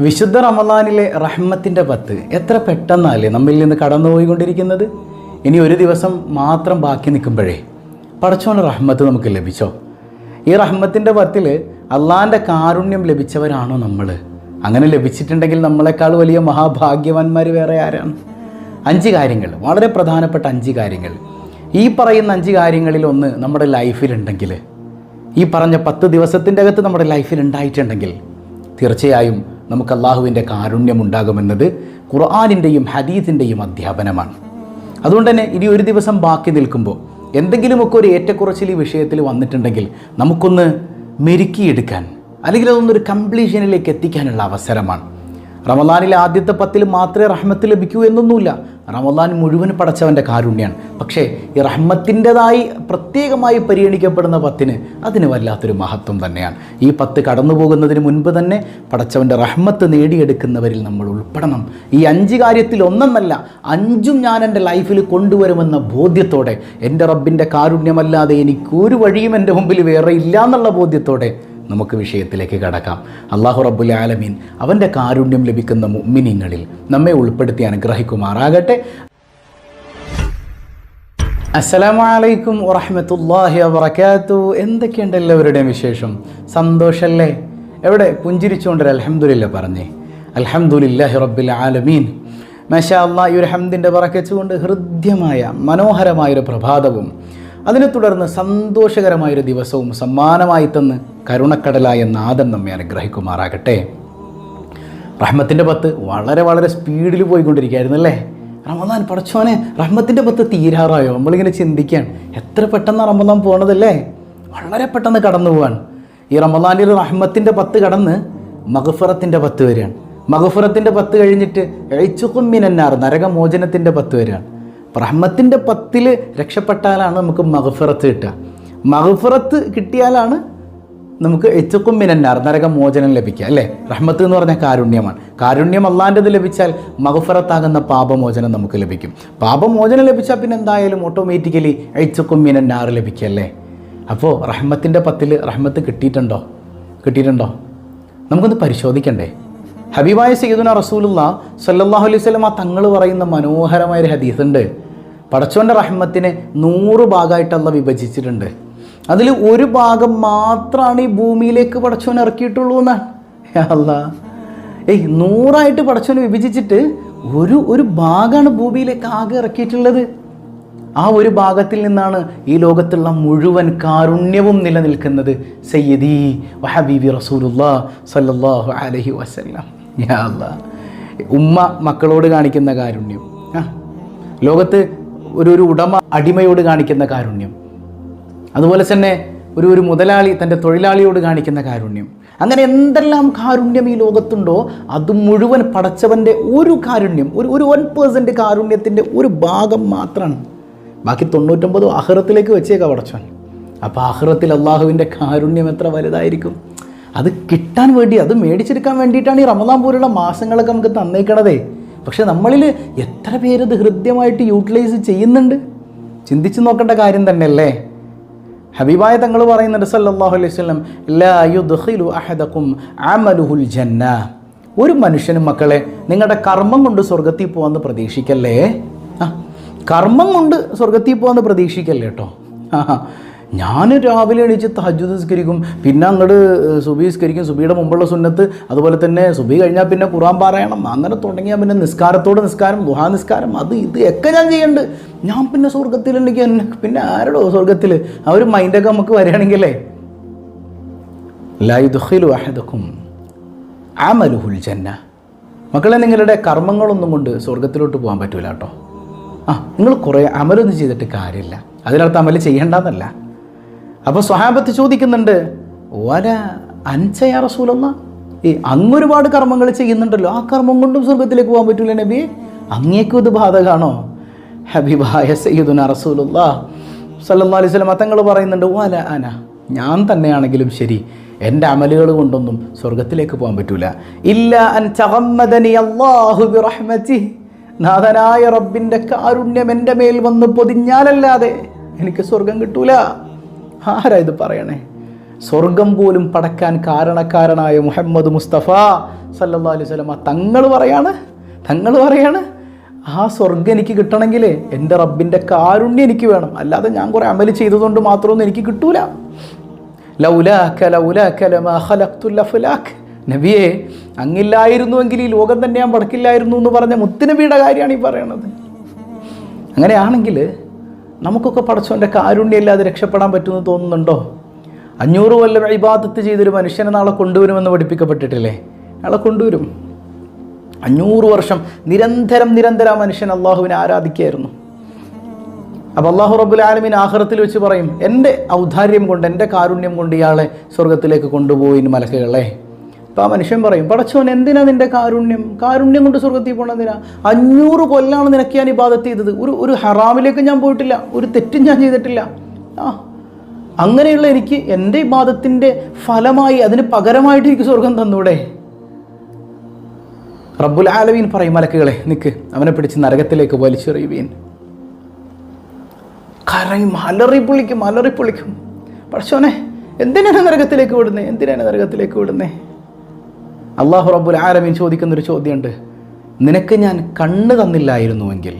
വിശുദ്ധ റമദാനിലെ റഹ്മത്തിന്റെ പത്ത് എത്ര പെട്ടെന്നല്ലേ നമ്മിൽ നിന്ന് കടന്നുപോയിക്കൊണ്ടിരിക്കുന്നത്? ഇനി ഒരു ദിവസം മാത്രം ബാക്കി നിൽക്കുമ്പോഴേ പടച്ചോണ്ട് റഹ്മത്ത് നമുക്ക് ലഭിച്ചോ? ഈ റഹ്മത്തിന്റെ പത്തിൽ അള്ളാന്റെ കാരുണ്യം ലഭിച്ചവരാണോ നമ്മൾ? അങ്ങനെ ലഭിച്ചിട്ടുണ്ടെങ്കിൽ നമ്മളെക്കാൾ വലിയ മഹാഭാഗ്യവാന്മാർ വേറെ ആരാണ്? അഞ്ച് കാര്യങ്ങൾ വളരെ പ്രധാനപ്പെട്ട അഞ്ച് കാര്യങ്ങൾ. ഈ പറയുന്ന അഞ്ച് കാര്യങ്ങളിൽ ഒന്ന് നമ്മുടെ ലൈഫിലുണ്ടെങ്കിൽ ഈ പറഞ്ഞ പത്ത് ദിവസത്തിന്റെ അകത്ത് നമ്മുടെ ലൈഫിൽ ഉണ്ടായിട്ടുണ്ടെങ്കിൽ തീർച്ചയായും നമുക്ക് അള്ളാഹുവിന്റെ കാരുണ്യമുണ്ടാകുമെന്നത് ഖുർആാനിന്റെയും ഹദീസിന്റെയും അധ്യാപനമാണ്. അതുകൊണ്ട് തന്നെ ഇനി ഒരു ദിവസം ബാക്കി നിൽക്കുമ്പോൾ എന്തെങ്കിലുമൊക്കെ ഒരു ഏറ്റക്കുറച്ചിൽ ഈ വിഷയത്തിൽ വന്നിട്ടുണ്ടെങ്കിൽ നമുക്കൊന്ന് മെരുക്കിയെടുക്കാൻ അല്ലെങ്കിൽ അതൊന്നൊരു കംപ്ലീഷനിലേക്ക് എത്തിക്കാനുള്ള അവസരമാണ്. റമദാനിലെ ആദ്യത്തെ പത്തിൽ മാത്രമേ റഹ്മത്ത് ലഭിക്കൂ എന്നൊന്നുമില്ല. റമദാൻ മുഴുവൻ പടച്ചവന്റെ കാരുണ്യാണ്. പക്ഷേ ഈ റഹ്മത്തിന്റെതായി പ്രത്യേകമായി പരിഗണിക്കപ്പെടുന്ന പത്തിന് അതിന് വല്ലാത്തൊരു മഹത്വം തന്നെയാണ്. ഈ പത്ത് കടന്നു പോകുന്നതിന് മുൻപ് തന്നെ പടച്ചവന്റെ റഹ്മത്ത് നേടിയെടുക്കുന്നവരിൽ നമ്മൾ ഉൾപ്പെടണം. ഈ അഞ്ച് കാര്യത്തിൽ ഒന്നെന്നല്ല അഞ്ചും ഞാൻ എന്റെ ലൈഫിൽ കൊണ്ടുവരുമെന്ന ബോധ്യത്തോടെ എന്റെ റബ്ബിന്റെ കാരുണ്യമല്ലാതെ എനിക്കൊരു വഴിയും എന്റെ മുമ്പിൽ വേറെ ഇല്ല എന്നുള്ള ബോധ്യത്തോടെ നമുക്ക് വിഷയത്തിലേക്ക് കടക്കാം. അള്ളാഹു റബ്ബുൽ ആലമീൻ അവന്റെ കാരുണ്യം ലഭിക്കുന്ന മുഅ്മിനീങ്ങളിൽ നമ്മെ ഉൾപ്പെടുത്തി അനുഗ്രഹിക്കുമാറാകട്ടെ. അസ്സലാമു അലൈക്കും വറഹ്മത്തുള്ളാഹി വബറകാത്തു. എന്തൊക്കെയുണ്ട് എല്ലാവരുടെയും വിശേഷം? സന്തോഷല്ലേ? എവിടെ? പുഞ്ചിരിച്ചുകൊണ്ടൊരു അലഹമുല്ല പറഞ്ഞേ. അൽഹംദുലില്ലാഹി റബ്ബിൽ ആലമീൻ. മഷാ അള്ളാഹ് ഈ ഒരു ഹംദിന്റെ പറക്കച്ചുകൊണ്ട് ഹൃദ്യമായ മനോഹരമായൊരു പ്രഭാതവും അതിനെ തുടർന്ന് സന്തോഷകരമായൊരു ദിവസവും സമ്മാനമായി തന്ന് കരുണക്കടലായ നാഥൻ നമ്മെ അനുഗ്രഹിക്കുമാറാകട്ടെ. റഹ്മത്തിന്റെ പത്ത് വളരെ വളരെ സ്പീഡിൽ പോയിക്കൊണ്ടിരിക്കുകയായിരുന്നു അല്ലേ റമദാൻ പടച്ചോനെ റഹ്മത്തിന്റെ പത്ത് തീരാറായോ? നമ്മളിങ്ങനെ ചിന്തിക്കുകയാണ് എത്ര പെട്ടെന്ന് റമദാൻ പോണതല്ലേ? വളരെ പെട്ടെന്ന് കടന്നു പോവാണ്. ഈ റമദാനിൽ റഹ്മത്തിന്റെ പത്ത് കടന്ന് മഹഫറത്തിന്റെ പത്ത് വരികയാണ്. മഹഫറത്തിന്റെ പത്ത് കഴിഞ്ഞിട്ട് എഴുച്ചുക്കും മിനന്നാർ നരകമോചനത്തിന്റെ പത്ത് വരികയാണ്. റഹ്മത്തിന്റെ പത്തിൽ രക്ഷപ്പെട്ടാലാണ് നമുക്ക് മഹഫിറത്ത് കിട്ടുക. മഹഫിറത്ത് കിട്ടിയാലാണ് നമുക്ക് എച്ചക്കും മിനന്നാർ നരകമോചനം ലഭിക്കുക അല്ലേ? റഹ്മത്ത് എന്ന് പറഞ്ഞാൽ കാരുണ്യമാണ്. കാരുണ്യം അള്ളാന്റെത് ലഭിച്ചാൽ മഹഫറത്താകുന്ന പാപമോചനം നമുക്ക് ലഭിക്കും. പാപമോചനം ലഭിച്ചാൽ പിന്നെ എന്തായാലും ഓട്ടോമാറ്റിക്കലി എച്ചക്കും മിനന്നാർ ലഭിക്കല്ലേ അപ്പോൾ റഹ്മത്തിന്റെ പത്തിൽ റഹ്മത്ത് കിട്ടിയിട്ടുണ്ടോ? കിട്ടിയിട്ടുണ്ടോ? നമുക്കൊന്ന് പരിശോധിക്കണ്ടേ? ഹബീബായ സയ്യിദുന റസൂലുള്ള സല്ലാഹു അലൈഹി വസല്ലം ആ തങ്ങൾ പറയുന്ന മനോഹരമായൊരു ഹദീസുണ്ട്. പടച്ചോന്റെ റഹ്മത്തിനെ നൂറ് ഭാഗമായിട്ടല്ല വിഭജിച്ചിട്ടുണ്ട്. അതിൽ ഒരു ഭാഗം മാത്രമാണ് ഈ ഭൂമിയിലേക്ക് പടച്ചോൻ ഇറക്കിയിട്ടുള്ളൂ എന്നാണ്. അല്ല. ഏയ് നൂറായിട്ട് പടച്ചോനെ വിഭജിച്ചിട്ട് ഒരു ഒരു ഭാഗമാണ് ഭൂമിയിലേക്ക് ആകെ ഇറക്കിയിട്ടുള്ളത്. ആ ഒരു ഭാഗത്തിൽ നിന്നാണ് ഈ ലോകത്തുള്ള മുഴുവൻ കാരുണ്യവും നിലനിൽക്കുന്നത്. സയ്യദി വഹബീബി റസൂലുല്ലാ സല്ലല്ലാഹു അലൈഹി വസല്ലം. ഉമ്മ മക്കളോട് കാണിക്കുന്ന കാരുണ്യം. ലോകത്ത് ഒരു ഒരു ഉടമ അടിമയോട് കാണിക്കുന്ന കാരുണ്യം. അതുപോലെ തന്നെ ഒരു ഒരു മുതലാളി തന്റെ തൊഴിലാളിയോട് കാണിക്കുന്ന കാരുണ്യം. അങ്ങനെ എന്തെല്ലാം കാരുണ്യം ഈ ലോകത്തുണ്ടോ അത് മുഴുവൻ പടച്ചവന്റെ ഒരു കാരുണ്യം ഒരു ഒരു വൺ പേഴ്സന്റ് കാരുണ്യത്തിന്റെ ഒരു ഭാഗം മാത്രമാണ്. ബാക്കി തൊണ്ണൂറ്റൊമ്പത് അഹ്റത്തിലേക്ക് വെച്ചേക്കാം പടച്ചവൻ. അപ്പോൾ അഹ്റത്തിൽ അള്ളാഹുവിന്റെ കാരുണ്യം എത്ര വലുതായിരിക്കും? അത് കിട്ടാൻ വേണ്ടി അത് മേടിച്ചെടുക്കാൻ വേണ്ടിയിട്ടാണ് ഈ റമദാൻ പോലുള്ള മാസങ്ങളൊക്കെ നമുക്ക് തന്നേക്കണതേ. പക്ഷെ നമ്മളിൽ എത്ര പേരത് ഹൃദ്യമായിട്ട് യൂട്ടിലൈസ് ചെയ്യുന്നുണ്ട്? ചിന്തിച്ചു നോക്കേണ്ട കാര്യം തന്നെയല്ലേ? ഹബീബായ തങ്ങൾ പറയുന്നുണ്ട് സല്ലാഹു അലൈഹി വസല്ലം ലാ യുദ്ഖിലു അഹദകും ആമലുഹുൽ ജന്ന. ഒരു മനുഷ്യനും മക്കളെ നിങ്ങളുടെ കർമ്മം കൊണ്ട് സ്വർഗത്തിൽ പോകാമെന്ന് പ്രതീക്ഷിക്കല്ലേ? ആ കർമ്മം കൊണ്ട് സ്വർഗത്തിൽ പോകാമെന്ന് പ്രതീക്ഷിക്കല്ലേ കേട്ടോ ആ ഞാൻ രാവിലെ എണീച്ച് തഹജ് നിസ്കരിക്കും. പിന്നെ അങ്ങോട്ട് സുബി നിസ്കരിക്കും. സുബിയുടെ മുമ്പുള്ള സുന്നത്ത്. അതുപോലെ തന്നെ സുബി കഴിഞ്ഞാൽ പിന്നെ ഖുറാൻ പാരായണം. അങ്ങനെ തുടങ്ങിയാൽ പിന്നെ നിസ്കാരത്തോട് നിസ്കാരം ദുഹാ നിസ്കാരം. അത് ഇത് ഒക്കെ ഞാൻ ചെയ്യുന്നുണ്ട് ഞാൻ പിന്നെ സ്വർഗത്തിലുണ്ടെങ്കിൽ എന്നെ പിന്നെ ആരോടോ സ്വർഗത്തിൽ ആ ഒരു മൈൻഡൊക്കെ നമുക്ക് വരികയാണെങ്കിലേ. ലൈദുഖിലു അഹദക്കും ആമലുഹുൽ ജന്ന. മക്കളെ നിങ്ങളുടെ കർമ്മങ്ങളൊന്നും കൊണ്ട് സ്വർഗത്തിലോട്ട് പോകാൻ പറ്റൂല കേട്ടോ. ആ നിങ്ങൾ കുറേ അമലൊന്നും ചെയ്തിട്ട് കാര്യമില്ല. അതിനർത്ഥം അമൽ ചെയ്യേണ്ടെന്നല്ല അപ്പോൾ സ്വഹാബത്ത് ചോദിക്കുന്നുണ്ട് ഓല അൻചയാ റസൂലല്ല? ഈ അങ്ങൊരുപാട് കർമ്മങ്ങൾ ചെയ്യുന്നുണ്ടല്ലോ. ആ കർമ്മം കൊണ്ടും സ്വർഗത്തിലേക്ക് പോകാൻ പറ്റൂല നബി. അങ്ങേക്കും ഇത് ബാധകാണോ? ഹബീബായ സയ്യിദുന റസൂലുള്ള സല്ലല്ലാഹു അലൈഹി വസല്ലം തങ്ങൾ പറയുന്നുണ്ട് ഓല അന. ഞാൻ തന്നെയാണെങ്കിലും ശരി. എന്റെ അമലുകൾ കൊണ്ടൊന്നും സ്വർഗത്തിലേക്ക് പോകാൻ പറ്റൂല. ഇല്ല അൻ നാഥനായ റബ്ബിന്റെ കാരുണ്യം എന്റെ മേൽ വന്ന് പൊതിഞ്ഞാലല്ലാതെ എനിക്ക് സ്വർഗം കിട്ടൂല. ആരാ ഇത് പറയണേ? സ്വർഗം പോലും പടക്കാൻ കാരണക്കാരനായ മുഹമ്മദ് മുസ്തഫ സല്ലാ അലൈഹി വസല്ലമ തങ്ങൾ പറയാണ്? തങ്ങൾ പറയാണ് ആ സ്വർഗം എനിക്ക് കിട്ടണമെങ്കിൽ എന്റെ റബ്ബിന്റെ കാരുണ്യം എനിക്ക് വേണം. അല്ലാതെ ഞാൻ കുറേ അമൽ ചെയ്തതുകൊണ്ട് മാത്രമൊന്നും എനിക്ക് കിട്ടൂല. അഫ്ലാക്ക് നബിയെ അങ്ങില്ലായിരുന്നുവെങ്കിൽ ഈ ലോകം തന്നെ ഞാൻ പടക്കില്ലായിരുന്നു എന്ന് പറഞ്ഞ മുത്തുനബിയുടെ കാര്യമാണ് ഈ പറയണത്. അങ്ങനെയാണെങ്കിൽ നമുക്കൊക്കെ പടച്ചവന്റെ കാരുണ്യമില്ലാതെ രക്ഷപ്പെടാൻ പറ്റുമെന്ന് തോന്നുന്നുണ്ടോ? അഞ്ഞൂറ് കൊല്ലം ഇബാദത്ത് ചെയ്തൊരു മനുഷ്യനെ നാളെ കൊണ്ടുവരുമെന്ന് പഠിപ്പിക്കപ്പെട്ടിട്ടില്ലേ? അയാളെ കൊണ്ടുവരും. അഞ്ഞൂറ് വർഷം നിരന്തരം നിരന്തരം ആ മനുഷ്യൻ അള്ളാഹുവിനെ ആരാധിക്കുകയായിരുന്നു. അപ്പോൾ അള്ളാഹു റബ്ബുൽ ആലമീൻ ആഹ്റത്തിൽ വെച്ച് പറയും എന്റെ ഔദാര്യം കൊണ്ട് എന്റെ കാരുണ്യം കൊണ്ട് ഇയാളെ സ്വർഗത്തിലേക്ക് കൊണ്ടുപോയി മലക്കുകളെ. അപ്പോൾ ആ മനുഷ്യൻ പറയും പടച്ചോൻ എന്തിനാ നിന്റെ കാരുണ്യം? കാരുണ്യം കൊണ്ട് സ്വർഗത്തിൽ പോകണതിനാ അഞ്ഞൂറ് കൊല്ലാണ് നിനക്ക് ഞാൻ ഇബാദത്ത് ചെയ്തത്. ഒരു ഒരു ഹറാമിലേക്ക് ഞാൻ പോയിട്ടില്ല. ഒരു തെറ്റും ഞാൻ ചെയ്തിട്ടില്ല. ആ അങ്ങനെയുള്ള എനിക്ക് എന്റെ ഇബാദത്തിന്റെ ഫലമായി അതിന് പകരമായിട്ട് എനിക്ക് സ്വർഗം തന്നൂടെ? റബ്ബുൽ ആലവീൻ പറയും മലക്കുകളെ നിൽക്ക് അവനെ പിടിച്ച് നരകത്തിലേക്ക് വലിച്ചെറിയുവീൻ. കരയും അലറി പൊളിക്കും അലറി പൊളിക്കും. പക്ഷോനെ എന്തിനാണ് നരകത്തിലേക്ക് വിടുന്നത് എന്തിനാണ് നരകത്തിലേക്ക് വിടുന്നേ? അള്ളാഹു റബ്ബുൽ ആലമീൻ ചോദിക്കുന്നൊരു ചോദ്യമുണ്ട്. നിനക്ക് ഞാൻ കണ്ണ് തന്നില്ലായിരുന്നുവെങ്കിൽ